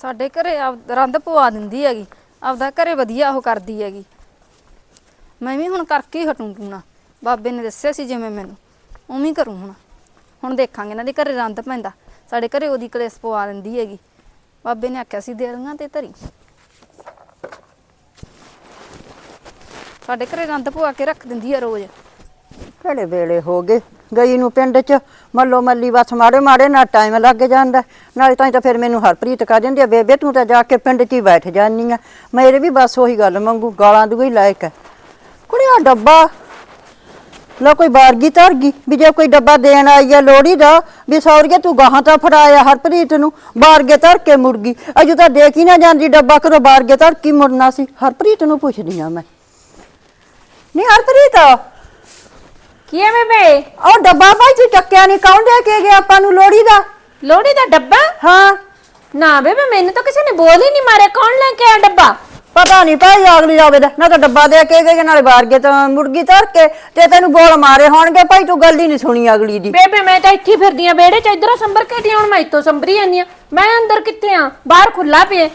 ਸਾਡੇ ਘਰੇ ਆਪ ਰੰਦ ਪਵਾ ਦਿੰਦੀ ਹੈਗੀ। ਆਪਦਾ ਘਰੇ ਵਧੀਆ ਉਹ ਕਰਦੀ ਹੈਗੀ। ਮੈਂ ਵੀ ਹੁਣ ਕਰਕੇ ਹੀ ਹਟੂੰ ਟੂਣਾ। ਬਾਬੇ ਨੇ ਦੱਸਿਆ ਸੀ ਜਿਵੇਂ ਮੈਨੂੰ। ਉਵੇਂ ਹੀ ਕਰੂੰ ਹੁਣ। ਹੁਣ ਦੇਖਾਂਗੇ ਇਹਨਾਂ ਦੇ ਘਰੇ ਰੰਦ ਪੈਂਦਾ। ਸਾਡੇ ਘਰੇ ਉਹਦੀ ਕਲੇਸ ਪਵਾ ਦਿੰਦੀ ਹੈਗੀ। ਬਾਬੇ ਨੇ ਆਖਿਆ ਸੀ ਦੇਲੀਆਂ ਤੇ ਧਰੀ। ਸਾਡੇ ਘਰੇ ਰੰਦ ਪਵਾ ਕੇ ਰੱਖ ਦਿੰਦੀ ਆ ਰੋਜ਼। ਕਿਹੜੇ ਵੇਲੇ ਹੋ ਗਏ। ਗਈ ਨੂੰ ਪਿੰਡ 'ਚ, ਮੱਲੋ ਮੱਲੀ ਬਸ ਮਾੜੇ ਮਾੜੇ ਨਾਲ ਟਾਈਮ ਲੱਗ ਜਾਂਦਾ। ਨਾਲੇ ਤਾਂ ਹੀ ਤਾਂ ਫਿਰ ਮੈਨੂੰ ਹਰਪ੍ਰੀਤ ਕਹ ਦਿੰਦੀ ਆ, ਬੇਬੇ ਤੂੰ ਤਾਂ ਜਾ ਕੇ ਪਿੰਡ 'ਚ ਹੀ ਬੈਠ ਜਾਨੀ ਆ। ਮੇਰੇ ਵੀ ਬਸ ਉਹੀ ਗੱਲ ਮੰਗੂ, ਗਾਲਾਂ ਦੂ ਹੀ ਲਾਇਕ ਹੈ ਕੁੜੀਆ ਡੱਬਾ, ਲੋ ਕੋਈ ਬਾਰਗੀ ਧਰ ਗਈ ਵੀ ਜੇ ਕੋਈ ਡੱਬਾ ਦੇਣ ਆਈ ਆ ਲੋੜੀ ਦਾ, ਵੀ ਸੌਰੀਏ ਤੂੰ ਗਾਹਾਂ ਤਾਂ ਫੜਾਇਆ ਹਰਪ੍ਰੀਤ ਨੂੰ, ਬਾਰਗੇ ਧਰ ਕੇ ਮੁੜ ਗਈ। ਅਜੂ ਤਾਂ ਦੇਖ ਹੀ ਨਾ ਜਾਂਦੀ ਡੱਬਾ ਕਰੋ ਬਾਰਗੇ ਧਰ ਕੀ ਮੁੜਨਾ ਸੀ। ਹਰਪ੍ਰੀਤ ਨੂੰ ਪੁੱਛਦੀ ਆ ਮੈਂ। ਨਹੀਂ ਹਰਪ੍ਰੀਤ! ਕੀ ਹੈ ਬੇਬੇ ਉਹ ਡੱਬਾ ਭਾਈ ਤੂੰ ਚੱਕਿਆ ਨਹੀਂ ਕੌਣ ਦੇ ਕੇ ਗਿਆ ਆਪਾਂ ਨੂੰ ਲੋੜੀ ਦਾ? ਲੋੜੀ ਦਾ ਡੱਬਾ? ਹਾਂ। ਨਾ ਬੇਬੇ ਮੈਨੂੰ ਤਾਂ ਕਿਸੇ ਨੇ ਬੋਲ ਹੀ ਨਹੀਂ ਮਾਰਿਆ। ਕੌਣ ਲੈ ਕੇ ਆਇਆ ਡੱਬਾ? ਪਤਾ ਨਹੀਂ ਭਾਈ ਅਗਲੀ ਜਾਵੇ ਦਾ ਨਾ ਤਾਂ ਡੱਬਾ ਦੇ ਕੇ ਗਏ ਨਾਲੇ ਬਾਹਰ ਗਏ ਤਾਂ ਮੁਰਗੀ ਧਰ ਕੇ ਤੇ ਤੈਨੂੰ ਬੋਲ ਮਾਰੇ ਹੋਣਗੇ ਭਾਈ ਤੂੰ ਗੱਲ ਹੀ ਨਹੀਂ ਸੁਣੀ ਅਗਲੀ ਦੀ। ਬੇਬੇ ਮੈਂ ਤਾਂ ਇੱਥੇ ਹੀ ਫਿਰਦੀ ਆ ਵਿਹੜੇ ਚ। ਇਧਰੋਂ ਸੰਭਰ ਕੇ ਦੀ ਹੁਣ ਮੈਂ ਇੱਥੋਂ ਸੰਭਰੀ ਜਾਂਦੀ ਆ। ਮੈਂ ਅੰਦਰ ਕਿੱਥੇ ਆ? ਬਾਹਰ ਖੁੱਲਾ ਪਿਆ।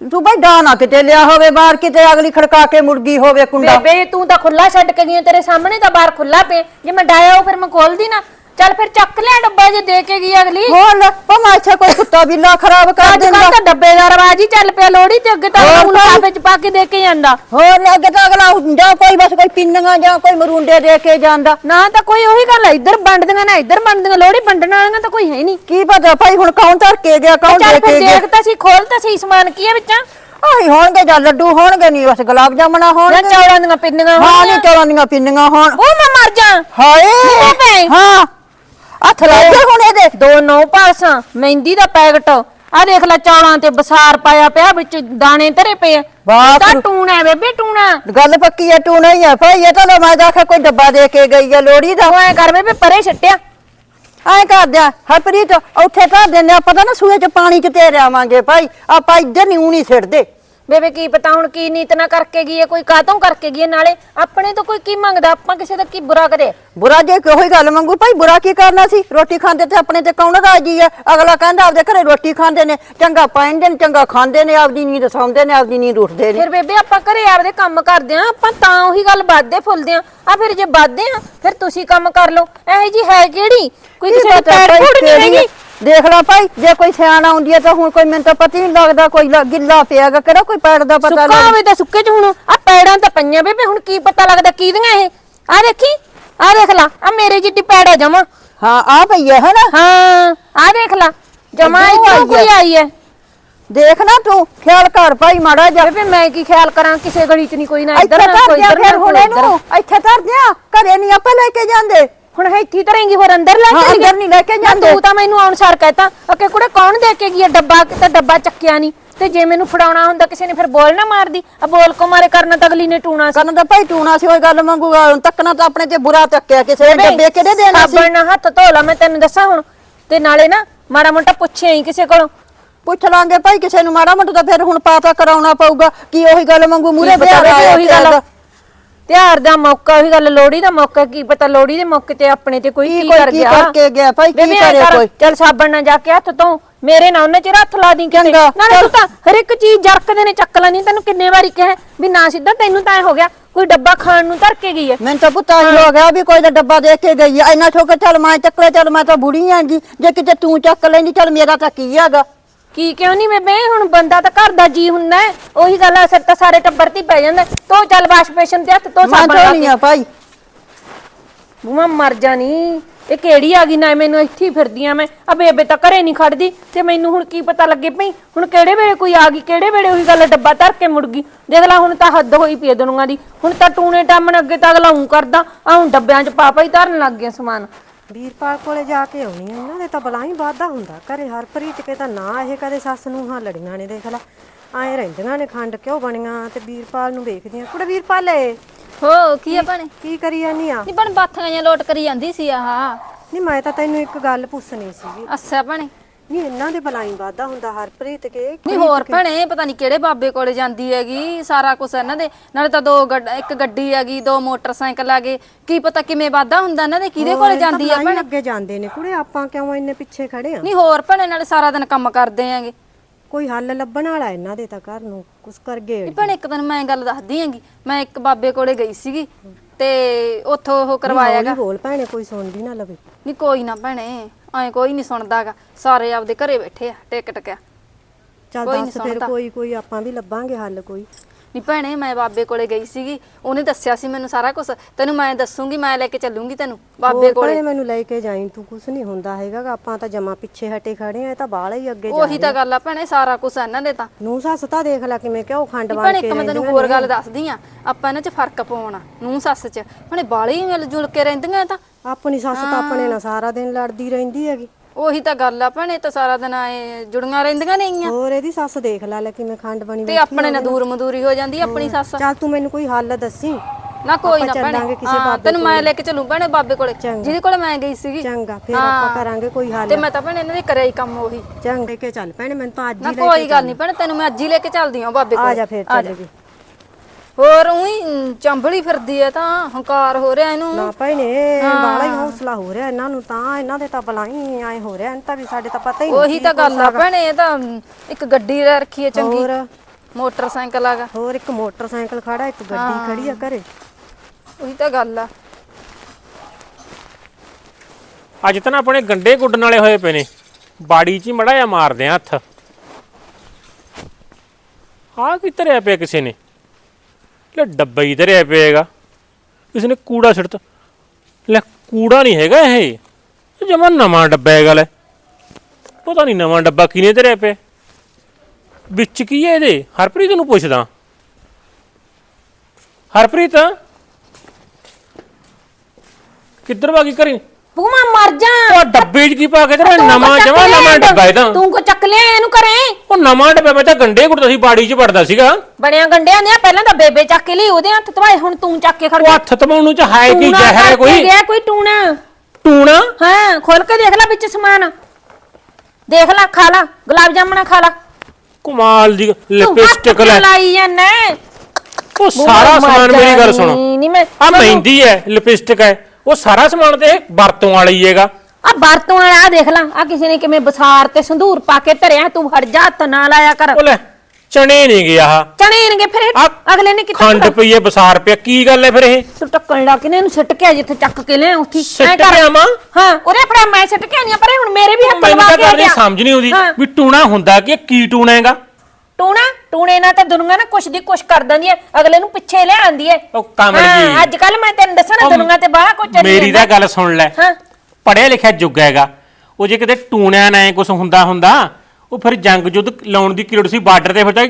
ਤੂੰ ਭਾਈ ਡਾ ਨਾ ਕਿਤੇ ਲਿਆ ਹੋਵੇ ਬਾਹਰ ਕਿਤੇ ਅਗਲੀ ਖੜਕਾ ਕੇ ਮੁਰਗੀ ਹੋਵੇ ਕੁੰਡਾ। ਬੇਬੇ ਤੂੰ ਤਾਂ ਖੁੱਲਾ ਛੱਡ ਕੇ ਗਈ ਆਂ, ਤੇਰੇ ਸਾਹਮਣੇ ਤਾਂ ਬਾਹਰ ਖੁੱਲਾ ਪਿਆ। ਜੇ ਮੈਂ ਡਾਇਆ ਉਹ ਫਿਰ ਮੈਂ ਖੋਲਦੀ ਨਾ। ਚੱਲ ਫਿਰ ਚੱਕ ਲਿਆ ਡੱਬਾ ਜੇ ਦੇ ਕੇ ਗਈ ਅਗਲੀ। ਹੋਰ ਲੈ ਭਾਵੇਂ ਇੱਥੇ ਕੋਈ ਕੁੱਤਾ ਬਿੱਲਾ ਖਰਾਬ ਕਰ ਅੱਜ ਦਿੰਦਾ। ਕੱਲ ਤਾਂ ਡੱਬੇ ਦਾ ਰਿਵਾਜ ਹੀ ਚੱਲ ਪਿਆ ਲੋੜੀ ਤੇ ਅੱਗੇ ਤਾਂ ਹੋਰ ਹੁਣ ਭਾਈ। ਲਿਫਾਫੇ ਚ ਪਾ ਕੇ ਦੇ ਕੇ ਜਾਂਦਾ। ਹੋਰ ਲੱਗੇ ਤਾਂ ਅਗਲਾ ਜਾਂ ਕੋਈ ਬਸ ਕੋਈ ਪਿੰਨੀਆਂ ਜਾਂ ਕੋਈ ਮਰੂੰਡੇ ਦੇ ਕੇ ਜਾਂਦਾ। ਨਾ ਤਾਂ ਕੋਈ ਉਹੀ ਗੱਲ ਆ, ਇੱਧਰ ਵੰਡਦੀਆਂ ਨਾ ਇੱਧਰ ਵੰਡਦੀਆਂ ਲੋੜੀ ਵੰਡਣ ਵਾਲੀਆਂ ਤਾਂ ਕੋਈ ਹੈ ਨਹੀਂ। ਕੀ ਪਤਾ ਭਾਈ ਹੁਣ ਕੌਣ ਧਰ ਕੇ ਗਿਆ ਕੌਣ ਚੱਲ ਦੇ ਫਿਰ ਕੇ ਗਿਆ। ਦੇਖ ਤਾਂ ਸੀ ਖੋਲ ਤਾਂ ਸੀ ਸਮਾਨ ਕੀ ਹੈ ਵਿੱਚਾਂ। ਆਹੀ ਹੋਣਗੇ ਜਾਂ ਲੱਡੂ ਹੋਣਗੇ ਨਹੀਂ ਬਸ ਗੁਲਾਬ ਜਾਮਣਾ ਜਾਂ ਹੋਣਗੇ ਚੌਲਾਂ ਦੀਆਂ ਪਿੰਨੀਆਂ ਹਾਂ ਹੋਣਗੀਆਂ। ਨਹੀਂ ਚੌਲਾਂ ਦੀਆਂ ਪਿੰਨੀਆਂ ਹੋਣ। ਉਹ ਮੈਂ ਮਰ ਜਾ। ਹਾਏ। ਹਾਂ। ਹੱਥ ਲੱਗ ਗਏ ਹੁਣ ਇਹਦੇ। ਦੋ ਨੌ ਪਾਸਾਂ ਮਹਿੰਦੀ ਦਾ ਪੈਕਟ। ਆ ਦੇਖ ਲੈ ਚੌਲਾਂ ਤੇ ਬਸਾਰ ਪਾਇਆ ਪਿਆ ਵਿੱਚ ਦਾਣੇ ਧਰੇ ਪਏ ਆ। ਬਾਪ ਤਾਂ ਰੇ। ਟੂਣਾ ਹੈ ਬੇਬੇ ਟੂਣਾ। ਗੱਲ ਪੱਕੀ ਤੂੰ ਨਹੀਂ ਹੈ ਭਾਈ ਇਹ ਤਾਂ ਲੈ ਮੈਂ ਆਖਿਆ ਕੋਈ ਡੱਬਾ ਦੇ ਕੇ ਗਈ ਹੈ ਲੋੜੀ ਦਾ। ਐ ਕਰ ਬੇਬੇ ਪਰੇ ਛੱਟਿਆ ਐਂ ਕਰਦੇ ਆ ਹਰਪ੍ਰੀਤ ਉੱਥੇ ਤਾਂ ਦਿੰਦੇ ਆਪਾਂ ਤਾਂ ਨਾ ਸੂਏ ਚ ਪਾਣੀ ਚ ਤੇਰੇ ਆਵਾਂਗੇ ਭਾਈ। ਆਪਾਂ ਇੱਧਰ ਨਹੀਂ ਊਣੀ ਸਿੱਟਦੇ। ਬੇਬੇ ਕੀ ਪਤਾ ਹੁਣ ਕੀ ਨੀਤ ਨਾ ਕਰਕੇ ਗਈ ਹੈ ਕੋਈ ਕਾਤੋਂ ਕਰਕੇ ਗਈ ਹੈ? ਨਾਲੇ ਆਪਣੇ ਤੋਂ ਕੋਈ ਕੀ ਮੰਗਦਾ? ਆਪਾਂ ਕਿਸੇ ਦਾ ਕੀ ਬੁਰਾ ਕਰੇ ਬੁਰਾ ਜੇ ਕੋਈ ਗੱਲ ਮੰਗੂ ਭਾਈ ਬੁਰਾ ਕੀ ਕਰਨਾ ਸੀ? ਰੋਟੀ ਖਾਂਦੇ ਤੇ ਆਪਣੇ ਤੇ ਕੌਣ ਰਾਜੀ ਹੈ ਅਗਲਾ ਕਹਿੰਦਾ ਆਪਦੇ ਘਰੇ ਰੋਟੀ ਖਾਂਦੇ ਨੇ ਚੰਗਾ ਪੈਂਦੇ ਨੇ ਚੰਗਾ ਖਾਂਦੇ ਨੇ ਆਪਦੀ ਨੀਂਦ ਸੌਂਦੇ ਨੇ ਆਪਦੀ ਨੀਂਦ ਉੱਠਦੇ ਨੇ। ਫਿਰ ਬੇਬੇ ਆਪਾਂ ਘਰੇ ਆਪਦੇ ਕੰਮ ਕਰਦੇ ਆ ਆਪਾਂ ਤਾਂ ਉਹੀ ਗੱਲ ਵੱਧਦੇ ਫੁੱਲਦੇ ਆ ਆ ਫਿਰ ਜੇ ਵੱਧਦੇ ਆ ਫਿਰ ਤੁਸੀਂ ਕੰਮ ਕਰ ਲਓ। ਇਹ ਜੀ ਹੈ ਕਿਹੜੀ? ਕੋਈ ਕਿਸੇ ਦੀ ਪੈਰ ਫੂੜ ਨਹੀਂ? ਹੈਗੀ। ਦੇਖ ਲੈ ਭਾਈ ਜੇ ਕੋਈ ਸਿਆਣਾ ਆਉਂਦੀ ਹੈ ਤਾਂ ਹੁਣ ਕੋਈ ਮੈਨੂੰ ਤਾਂ ਪਤਾ ਹੀ ਨਹੀਂ ਲੱਗਦਾ ਕੋਈ ਲ- ਗਿੱਲਾ ਪਿਆਗਾ ਕਿਹੜਾ ਕੋਈ ਪੈੜ ਦਾ ਪਤਾ ਸੁੱਕਾ ਲੱਗ ਹੋਵੇ ਤਾਂ ਸੁੱਕੇ ਚ ਹੁਣ। ਆ ਪੈੜਾਂ ਤਾਂ ਪਈਆਂ ਬੇਬੇ ਹੁਣ ਕੀ ਪਤਾ ਲੱਗਦਾ ਕਿਹਦੀਆਂ ਇਹ? ਆ ਦੇਖੀ ਆ ਦੇਖ ਲਾ ਆ ਮੇਰੇ ਜਿੱਡੀ ਪੈੜਾ ਜਮਾ। ਹਾਂ ਆ ਪਈ ਹੈ ਹਨਾ? ਹਾਂ ਆ ਦੇਖ ਲਾ ਜਮਾ ਇੱਧਰੋਂ ਇੱਥੋਂ ਆਈ ਕੋਈ। ਆਈ ਹੈ। ਦੇਖ ਨਾ ਤੂੰ ਖਿਆਲ ਕਰ ਭਾਈ ਮਾੜਾ ਜਾ ਬੇਬੇ ਮੈਂ ਕੀ ਖਿਆਲ ਕਰਾਂ ਕਿਸੇ ਗਲੀ ਚ ਨਹੀਂ ਕੋਈ ਨਾ ਇੱਥੇ ਇੱਧਰ ਨਾ ਧਰ ਕੋਈ ਦਿਆਂ ਇੱਧਰ ਫਿਰ ਨਾ ਹੁਣ ਕੋਈ ਇੱਧਰ। ਇਹਨੂੰ ਇੱਥੇ ਧਰ ਦਿਆਂ ਘਰੇ ਨਹੀਂ ਆਪਾਂ ਲੈ ਕੇ ਜਾਂਦੇ। ਹੁਣ ਇੱਥੇ ਧਰੇਂਗੀ ਹੋਰ ਅੰਦਰ ਲੈ ਹਾਂ, ਕੇ ਅੰਦਰ ਨਹੀਂ ਲੈ ਕੇ ਜਾਂਦੇ। ਤੂੰ ਤਾਂ ਮੈਨੂੰ ਆਉਣ ਸਾਰ ਕਹਿਤਾ ਓਕੇ ਕੁੜੇ ਕੌਣ ਦੇ ਕੇ ਗਿਆ ਡੱਬਾ? ਕਿਤੇ ਡੱਬਾ ਚੱਕਿਆ ਨਹੀਂ। ਤੇ ਜੇ ਮੈਨੂੰ ਫੜਾਉਣਾ ਹੁੰਦਾ ਕਿਸੇ ਨੇ ਫਿਰ ਬੋਲ ਨਾ ਮਾਰਦੀ। ਆ ਬੋਲ ਕੋ ਮਾਰੇ ਕਰਨਾ ਤਾਂ ਅਗਲੀ ਨੇ ਟੂਣਾ ਸੀ। ਕਰਨ ਦਾ ਭਾਈ ਟੂਣਾ ਸੀ ਉਹ ਗੱਲ ਮੰਗੂਗਾ ਤੱਕਣਾ ਤਾਂ ਆਪਣੇ ਤੇ ਬੁਰਾ ਤੱਕਿਆ ਕਿਸੇ ਨੇ ਡੱਬੇ ਕਿਹੜੇ ਦੇਣਾ ਸੀ? ਸਾਬਣ ਨਾਲ ਹੱਥ ਧੋ ਲਾ ਮੈਂ ਤੈਨੂੰ ਦੱਸਾਂ ਹੁਣ। ਤੇ ਨਾਲੇ ਨਾ ਮਾੜਾ ਮੋਟਾ ਪੁੱਛਿਆ ਹੀ ਕਿਸੇ ਕੋਲੋਂ। ਪੁੱਛ ਲਾਂਗੇ ਭਾਈ ਕਿਸੇ ਨੂੰ ਮਾੜਾ ਮੋਟਾ ਤਾਂ ਫਿਰ ਹੁਣ ਪਾਤਾ ਕਰਾਉਣਾ ਪਊਗਾ ਕੀ ਉਹੀ ਗੱਲ ਮੰਗੂ ਮੂਰੇ ਆਇਆ ਉਹੀ ਗੱਲ ਤਿਉਹਾਰ ਦਾ ਮੌਕਾ ਉਹੀ ਗੱਲ ਲੋਹੜੀ ਦਾ ਮੌਕਾ ਕੀ ਪਤਾ ਲੋਹੜੀ ਦੇ ਮੌਕੇ ਤੇ ਆਪਣੇ ਤੇ ਕੋਈ ਕੀ ਕੀ ਕੋਈ ਕਰ ਕੀ ਗਿਆ। ਕਰਕੇ ਗਿਆ ਭਾਈ ਕੀ ਬੇਬੇ ਐਂ ਕਰੇ ਕਰ, ਕੋਈ? ਚੱਲ ਸਾਬਣ ਨਾਲ ਜਾ ਕੇ ਹੱਥ ਤੋਂ ਮੇਰੇ ਨਾਲ ਉਹਨੇ ਚ ਹੱਥ ਲਾ ਦੀ ਕਿਤੇ। ਚੰਗਾ, ਨਾਲੇ ਤੂੰ ਤਾਂ ਹਰ ਇੱਕ ਚੀਜ਼ ਜਰਕਦੇ ਨੇ ਚੱਕ ਲੈਣੀ ਤੈਨੂੰ ਕਿੰਨੇ ਵਾਰੀ ਕਿਹਾ ਵੀ ਨਾ ਸਿੱਧਾ ਤੈਨੂੰ ਤਾਂ ਐ ਹੋ ਗਿਆ ਕੋਈ ਡੱਬਾ ਖਾਣ ਨੂੰ ਧਰ ਕੇ ਗਈ ਹੈ। ਮੈਨੂੰ ਤਾਂ ਪੁੱਤਾ ਹੀ। ਹੋ ਗਿਆ ਵੀ ਕੋਈ ਤਾਂ ਡੱਬਾ ਦੇ ਕੇ ਗਈ ਆ ਇੰਨਾ ਠੋਕੇ ਚੱਲ ਮੈਂ ਚੱਕ ਲੈ ਚੱਲ ਮੈਂ ਤਾਂ ਬੁੜੀ ਆਂਗੀ ਜੇ ਕਿਤੇ ਤੂੰ ਚੱਕ ਲੈਂਦੀ ਚੱਲ ਮੇਰਾ ਤਾਂ ਕੀ ਹੈਗਾ? ਕੀ ਕਿਉਂ ਨਹੀਂ ਬੇਬੇ? ਹੁਣ ਬੰਦਾ ਤਾਂ ਘਰ ਦਾ ਜੀ ਹੁੰਦਾ ਹੈ। ਉਹੀ ਗੱਲ ਆ ਸਿਰ ਤਾਂ ਸਾਰੇ ਟੱਬਰ ਤੇ ਹੀ ਪੈ ਜਾਂਦਾ। ਤੋ ਚੱਲ ਵਾਸ਼ ਬੇਸ਼ਨ ਤੇ ਹੱਥ ਤੋਂ ਮੈਂ ਸਾਬਣ ਲਾ ਧੋਣੀ ਕੇ ਆ ਭਾਈ। ਬੂਮਾ ਮਰ ਜਾਣੀ ਇਹ ਕਿਹੜੀ ਆ ਗਈ? ਨਾ ਮੈਨੂੰ ਇੱਥੇ ਹੀ ਫਿਰਦੀਆਂ ਮੈਂ। ਆ ਬੇਬੇ ਤਾਂ ਘਰੇ ਨਹੀਂ ਖੜਦੀ। ਤੇ ਮੈਨੂੰ ਹੁਣ ਕੀ ਪਤਾ ਲੱਗੇ ਭਈ ਹੁਣ ਕਿਹੜੇ ਵੇਲੇ ਕੋਈ ਆ ਗਈ ਕਿਹੜੇ ਵੇਲੇ ਉਹੀ ਗੱਲ ਡੱਬਾ ਧਰ ਕੇ ਮੁੜ ਗਈ? ਦੇਖ ਲੈ ਹੁਣ ਤਾਂ ਹੱਦ ਹੋਈ ਪਈ ਦੁਨੀਆਂ ਦੀ। ਹੁਣ ਤਾਂ ਟੂਣੇ ਟਾਮਣ ਅੱਗੇ ਤਾਂ ਅਗਲਾ ਉਂ ਕਰਦਾ। ਆ ਹੁਣ ਡੱਬਿਆਂ 'ਚ ਪਾ ਪਾ ਹੀ ਧਰਨ ਲੱਗ ਗਿਆ ਸਮਾਨ। ਵੀਰਪਾਲ ਕੋਲੇ ਜਾ ਕੇ ਆਉਣੀ ਆ। ਉਹਨਾਂ ਦੇ ਤਾਂ ਬਲਾ ਹੀ ਵਾਧਾ ਹੁੰਦਾ। ਘਰੇ ਹਰਪ੍ਰੀਤ ਕੇ ਤਾਂ ਨਾ ਇਹ ਕਦੇ ਸੱਸ ਨੂੰ ਹਾਂ ਲੜੀਆਂ ਨੇ ਦੇਖ ਲੈ। ਐਂ ਰਹਿੰਦੀਆਂ ਨੇ ਖੰਡ ਕਿਉਂ ਬਣੀਆਂ ਤੇ ਵੀਰਪਾਲ ਨੂੰ ਵੇਖਦੀਆਂ। ਕੁੜੇ ਵੀਰਪਾਲੇ ਹੋ ਕੀ ਆ ਭੈਣੇ? ਕੀ ਕਰੀ ਜਾਨੀ ਆ? ਨੀ ਬਣ ਬਾਥਾਂ ਜਾਂ ਲੋਟ ਕਰੀ ਜਾਂਦੀ ਸੀ ਆਹ। ਨਹੀਂ ਮੈਂ ਤਾਂ ਤੈਨੂੰ ਇੱਕ ਗੱਲ ਪੁੱਛਣੀ ਸੀਗੀ। ਅੱਛਾ ਭੈਣੇ। ਨਹੀਂ ਇਹਨਾਂ ਦੇ ਬਲਾ ਹੀ ਵਾਧਾ ਹੁੰਦਾ ਹਰਪ੍ਰੀਤ ਕੇ ਨਹੀਂ ਹੋਰ ਭੈਣੇ ਪਤਾ ਨਹੀਂ ਕਿਹੜੇ ਬਾਬੇ ਕੋਲੇ ਜਾਂਦੀ ਹੈਗੀ ਸਾਰਾ ਕੁਝ ਇਹਨਾਂ ਦੇ। ਨਾਲੇ ਤਾਂ ਦੋ ਗੱਡ- ਇੱਕ ਗੱਡੀ ਹੈਗੀ ਦੋ ਮੋਟਰਸਾਈਕਲ ਹੈਗੇ। ਕੀ ਪਤਾ ਕਿਵੇਂ ਵਾਧਾ ਹੁੰਦਾ ਇਹਨਾਂ ਦੇ ਕਿਹਦੇ ਕੋਲੇ ਜਾਂਦੀ ਆ ਭੈਣੇ? ਅੱਗੇ ਜਾਂਦੇ ਨੇ। ਕੁੜੇ ਆਪਾਂ ਕਿਉਂ ਇੰਨੇ ਪਿੱਛੇ ਖੜੇ ਆ? ਨਹੀਂ ਹੋਰ ਭੈਣੇ ਨਾਲੇ ਸਾਰਾ ਦਿਨ ਕੰਮ ਕਰਦੇ ਆਂਗੇ ਕੋਈ ਹੱਲ ਲੱਭਣ ਵਾਲਾ ਇਹਨਾਂ ਦੇ ਤਾਂ ਘਰ ਨੂੰ ਕੁਛ ਕਰ ਗਏ ਨਹੀਂ ਭੈਣੇ ਇੱਕ ਦਿਨ ਮੈਂ ਗੱਲ ਦੱਸਦੀ ਹੈਗੀ ਮੈਂ ਇੱਕ ਬਾਬੇ ਕੋਲੇ ਗਈ ਸੀਗੀ ਤੇ ਉੱਥੋਂ ਉਹ ਕਰਵਾਇਆਗਾ ਬੋਲ ਭੈਣੇ ਕੋਈ ਸੁਣਦੀ ਨਾ ਲਵੇ। ਨਹੀਂ ਕੋਈ ਨਾ ਭੈਣੇ। ਐ ਕੋਈ ਨਹੀਂ ਸੁਣਦਾਗਾ ਸਾਰੇ ਆਪਦੇ ਘਰੇ ਬੈਠੇ ਆ ਟਿਕ ਟਕਿਆ ਚੱਲ ਕੋਈ ਨੀ ਦੱਸ ਫਿਰ ਸੁਣਦਾ। ਕੋਈ ਕੋਈ ਆਪਾਂ ਵੀ ਲੱਭਾਂਗੇ ਹੱਲ ਕੋਈ। ਨਹੀਂ ਭੈਣੇ ਮੈਂ ਬਾਬੇ ਕੋਲੇ ਗਈ ਸੀਗੀ ਉਹਨੇ ਦੱਸਿਆ ਸੀ ਮੈਨੂੰ ਸਾਰਾ ਕੁਝ ਤੈਨੂੰ ਮੈਂ ਦੱਸੂਗੀ ਮੈਂ ਲੈ ਕੇ ਚੱਲੂੰਗੀ ਤੈਨੂੰ ਬਾਬੇ ਕੋਲੇ। ਭੈਣੇ ਮੈਨੂੰ ਲੈ ਕੇ ਜਾਈਂ ਤੂੰ ਕੁਛ ਨਹੀਂ ਹੁੰਦਾ ਹੈਗਾ ਆਪਾਂ ਤਾਂ ਜਮਾ ਪਿੱਛੇ ਹਟੇ ਖੜੇ ਆ ਇਹ ਤਾਂ ਬਾਹਲਾ ਹੀ ਅੱਗੇ ਜਾ ਉਹੀ ਤਾਂ ਗੱਲ ਆ ਭੈਣੇ ਸਾਰਾ ਕੁਝ ਇਹਨਾਂ ਦੇ ਤਾਂ। ਨੂੰ ਸੱਸ ਤਾਂ ਦੇਖ ਲੈ ਕਿਵੇਂ ਕਿਉਂ ਖੰਡ ਬਣ ਭੈਣੇ ਇੱਕ ਮੈਂ ਤੈਨੂੰ ਹੋਰ ਨੇ। ਗੱਲ ਦੱਸਦੀ ਆ ਆਪਾਂ ਇਹਨਾਂ 'ਚ ਫ਼ਰਕ ਪਾਉਣਾ ਨੂੰ ਸੱਸ 'ਚ। ਭੈਣੇ ਬਾਲੀ ਮਿਲ ਜੁਲ ਕੇ ਰਹਿੰਦੀਆਂ ਇਹ ਤਾਂ। ਆਪਣੀ ਸੱਸ ਤਾਂ ਆਪਣੇ ਨਾਲ ਸਾਰਾ ਦਿਨ ਲੜਦੀ ਰਹਿੰਦੀ ਹੈਗੀ। ਉਹੀ ਤਾਂ ਗੱਲ ਆ ਭੈਣੇ ਤਾਂ ਸਾਰਾ ਦਿਨ ਐ ਜੁੜੀਆਂ ਰਹਿੰਦੀਆਂ ਨੇਗੀਆਂ ਹੋਰ ਇਹਦੀ ਸੱਸ ਦੇਖ ਲੈ ਲੈ ਕਿਵੇਂ ਖੰਡ ਬਣੀ ਤੇ ਆਪਣੇ ਨਾਲ ਦੂਰ ਮਦੂਰੀ ਹੋ ਜਾਂਦੀ ਆ ਆਪਣੀ ਸੱਸ। ਚੱਲ ਤੂੰ ਮੈਨੂੰ ਕੋਈ ਹੱਲ ਦੱਸੀ। ਨਾ ਕੋਈ ਨਾ ਭੈਣੇ। ਚੱਲਾਂਗੇ ਹਾਂ, ਤੈਨੂੰ ਮੈਂ ਲੈ ਕੇ ਚੱਲੂ ਭੈਣੇ ਬਾਬੇ ਕੋਲੇ। ਜਿਹਦੇ ਕੋਲੇ ਮੈਂ ਗਈ ਸੀਗੀ। ਚੰਗਾ ਫਿਰ ਆਪਾਂ ਕਰਾਂਗੇ ਕੋਈ ਹੱਲ। ਤੇ ਮੈਂ ਤਾਂ ਭੈਣੇ ਇਹਨਾਂ ਦੇ ਕਰਿਆ ਹੀ ਕੰਮ ਉਹੀ। ਚੰਗਾ ਲੈ ਕੇ ਚੱਲ ਭੈਣੇ ਮੈਨੂੰ ਤਾਂ ਅੱਜ ਨਾ ਹੀ ਲੈ ਕੋਈ ਗੱਲ ਨਹੀਂ ਭੈਣੇ ਤੈਨੂੰ ਮੈਂ ਅੱਜ ਹੀ ਲੈ ਕੇ ਚੱਲਦੀ ਆ ਬਾਬੇ ਕੋਲ। ਆ ਜਾ ਫਿਰ ਚੱਲ ਜੀ। ਹੋਰ ਉਹੀ ਚੰਬਲੀ ਫਿਰਦੀ ਐ ਤਾਂ ਹੰਕਾਰ ਹੋ ਰਿਹਾ ਇਹਨੂੰ। ਨਾ ਭੈਣੇ ਬਾਲਾ ਹੀ। ਹੌਸਲਾ ਹੋ ਰਿਹਾ ਇਹਨਾਂ ਨੂੰ ਤਾਂ ਇਹਨਾਂ ਦੇ ਤਾਂ ਬਲਾਈ ਆਏ ਹੋ ਰਿਹਾ ਇਹਨਾਂ ਤਾਂ ਵੀ ਸਾਡੇ ਤਾਂ ਪਤਾ ਹੀ ਨਹੀਂ ਉਹੀ ਤਾਂ ਗੱਲ ਆ ਭੈਣੇ ਇਹ ਤਾਂ ਇੱਕ ਗੱਡੀ ਲੈ ਰੱਖੀ ਐ ਚੰਗੀ। ਹੋਰ? ਮੋਟਰਸਾਈਕਲ ਆਗਾ ਹੋਰ ਇੱਕ ਮੋਟਰਸਾਈਕਲ ਖੜਾ ਇੱਕ ਗੱਡੀ ਖੜੀ ਆ ਘਰੇ। ਉਹੀ ਤਾਂ ਗੱਲ ਆ। ਅੱਜ ਤਾਂ ਨਾ ਆਪਣੇ ਗੰਡੇ ਗੁੱਡਣ ਵਾਲੇ ਹੋਏ ਪਏ ਨੇ। ਬਾੜੀ 'ਚ ਹੀ ਮੜਾ ਜਾ ਮਾਰਦੇ ਆ ਹੱਥ। ਆ ਕੀ ਧਰਿਆ ਪਿਆ ਕਿਸੇ ਨੇ? ਲੈ ਡੱਬਾ ਹੀ ਧਰਿਆ ਪਿਆਗਾ ਕਿਸੇ ਨੇ ਕੂੜਾ ਸਿੱਟ ਲੈ ਕੂੜਾ ਨਹੀਂ ਹੈਗਾ ਇਹ। ਜਮਾ ਨਵਾਂ ਡੱਬਾ ਹੈਗਾ ਲੈ। ਪਤਾ ਨਹੀਂ ਨਵਾਂ ਡੱਬਾ ਕਿਨੇ ਧਰਿਆ ਪਿਆ। ਵਿੱਚ ਕੀ ਹੈ ਇਹਦੇ? ਹਰਪ੍ਰੀਤ ਨੂੰ ਪੁੱਛਦਾ। ਹਰਪ੍ਰੀਤ? ਕਿੱਧਰ ਭਾਗੀ ਕਰੀ ਬੂਮਾ ਮਰ ਜਾ। ਉਹ ਡੱਬੇ 'ਚ ਕੀ ਪਾ ਕੇ ਤੇ ਤੂੰ ਨਵਾਂ ਕੋ ਚੱਕ ਜਮਾ ਲਿਆ ਨਵਾਂ। ਡੱਬਾ ਇਹ ਤਾਂ। ਕੋ ਚੱਕ ਲਿਆ ਇਹਨੂੰ ਕਰੇ ਉਹ ਨਵਾਂ ਡੱਬਾ ਮੈਂ ਤਾਂ ਗੰਡੇ ਕੁੱਟਦਾ ਸੀ ਬਾੜੀ 'ਚ ਵੜਦਾ ਸੀਗਾ। ਬਣਿਆ ਗੰਡਿਆਂ ਨੇ ਪਹਿਲਾਂ ਤਾਂ ਬੇਬੇ ਚੱਕ ਕੇ ਲਈ ਉਹਦੇ ਹੱਥ ਤਵਾਏ ਹੁਣ ਤੂੰ ਚੱਕ ਕੇ ਖੜ ਉਹ ਹੱਥ ਤਮਾਉਣ ਨੂੰ ਚ ਹੈ ਕੀ ਟੂਣਾ ਜ਼ਹਿਰ ਹੈ ਕਰਕੇ ਕੋਈ? ਗਿਆ ਕੋਈ ਟੂਣਾ। ਟੂਣਾ? ਹਾਂ ਖੋਲ ਕੇ ਦੇਖ ਲੈ ਵਿੱਚ ਸਮਾਨ। ਦੇਖ ਲੈ ਖਾ ਲੈ ਗੁਲਾਬ ਜਾਮਣਾ ਖਾ ਲੈ। ਕਮਾਲ ਦੀ ਤੂੰ ਲਿਪਸਟਿਕ ਹੱਥ ਲੈ। ਲਾਈ ਜਾਂਦਾ ਉਹ ਸਾਰਾ ਸਮਾਨ ਮੇਰੀ ਗੱਲ ਸੁਣੋ। ਨਹੀਂ ਮੈਂ ਆ ਮਹਿੰਦੀ ਹੈ ਲਿਪਸਟਿਕ ਹੈ। ਉਹ ਸਾਰਾ ਸਮਾਨ ਤੇ ਇਹ ਵਰਤੋਂ ਵਾਲਾ ਹੈਗਾ। ਆ ਵਰਤੋਂ ਵਾਲਾ ਆਹ ਦੇਖ ਲੈ ਆ ਕਿਸੇ ਨੇ ਕਿਵੇਂ ਬਸਾਰ ਤੇ ਸੰਧੂਰ ਪਾ ਕੇ ਧਰਿਆ ਤੂੰ ਹਟ ਜਾ ਹੱਥ ਨਾ ਲਾਇਆ ਕਰ। ਉਹ ਲੈ ਚਣੇ ਨਹੀਂ ਗਿਆ ਆਹ। ਚਣੇਣਗੇ ਫਿਰ ਇਹ ਆ ਅਗਲੇ ਨੇ ਕਿੱਥੇ ਖੰਡ ਪਈ ਹੈ ਬਸਾਰ ਪਿਆ ਕੀ ਗੱਲ ਹੈ ਫਿਰ ਇਹ? ਤੂੰ ਟੱਕਣ ਲਾ ਕੇ ਨੇ ਇਹਨੂੰ ਸਿੱਟ ਕੇ ਆ ਜਿੱਥੇ ਚੱਕ ਕੇ ਲੈ ਉੱਥੇ ਸਿੱਟ ਕੇ ਆਵਾਂ? ਹਾਂ ਉਹਦੇ ਫੜਾ ਮੈਂ ਸਿੱਟ ਕੇ ਆਨੀ ਆ ਪਰ ਹੁਣ ਮੇਰੇ ਵੀ ਹੱਥ ਮੈਨੂੰ ਲਵਾ ਤਾਂ ਕੇ ਆ ਗੱਲ ਗਿਆ ਸਮਝ ਨਹੀਂ ਆਉਂਦੀ ਹਾਂ। ਵੀ ਟੂਣਾ ਹੁੰਦਾ ਕਿ ਕੀ ਟੂਣਾ ਹੈਗਾ? ਟੂਣਾ ਟੂਣੇ ਨਾਲ ਤਾਂ ਦੁਨੀਆ ਨਾ ਕੁਛ ਦੀ ਕੁਛ ਕਰ ਦਿੰਦੀ ਐ ਅਗਲੇ ਨੂੰ ਪਿੱਛੇ ਲੈ ਆਂਦੀ ਐ। ਉਹ ਕਮਲ ਜੀ। ਅੱਜ ਕੱਲ ਮੈਂ ਤੈਨੂੰ ਦੱਸਾਂ ਨਾ ਉਹ ਦੁਨੀਆ ਤੇ ਬਾਹਲਾ ਕੁਛ ਚੱਲੀ ਮੇਰੀ ਜਾਂਦਾ। ਤਾਂ ਗੱਲ ਸੁਣ ਲੈ। ਹਾਂ। ਪੜਿਆ ਲਿਖਿਆ ਯੁੱਗ ਹੈਗਾ। ਉਹ ਜੇ ਕਿਤੇ ਟੂਣਿਆਂ ਨਾਲ ਕੁਝ ਹੁੰਦਾ ਹੁੰਦਾ ਉਹ ਫਿਰ ਜੰਗ ਜੁੱਧ ਲਾਉਣ ਦੀ ਕਿਰੜ ਸੀ? ਬਾਰਡਰ ਤੇ ਫਿਰ ਤਾਂ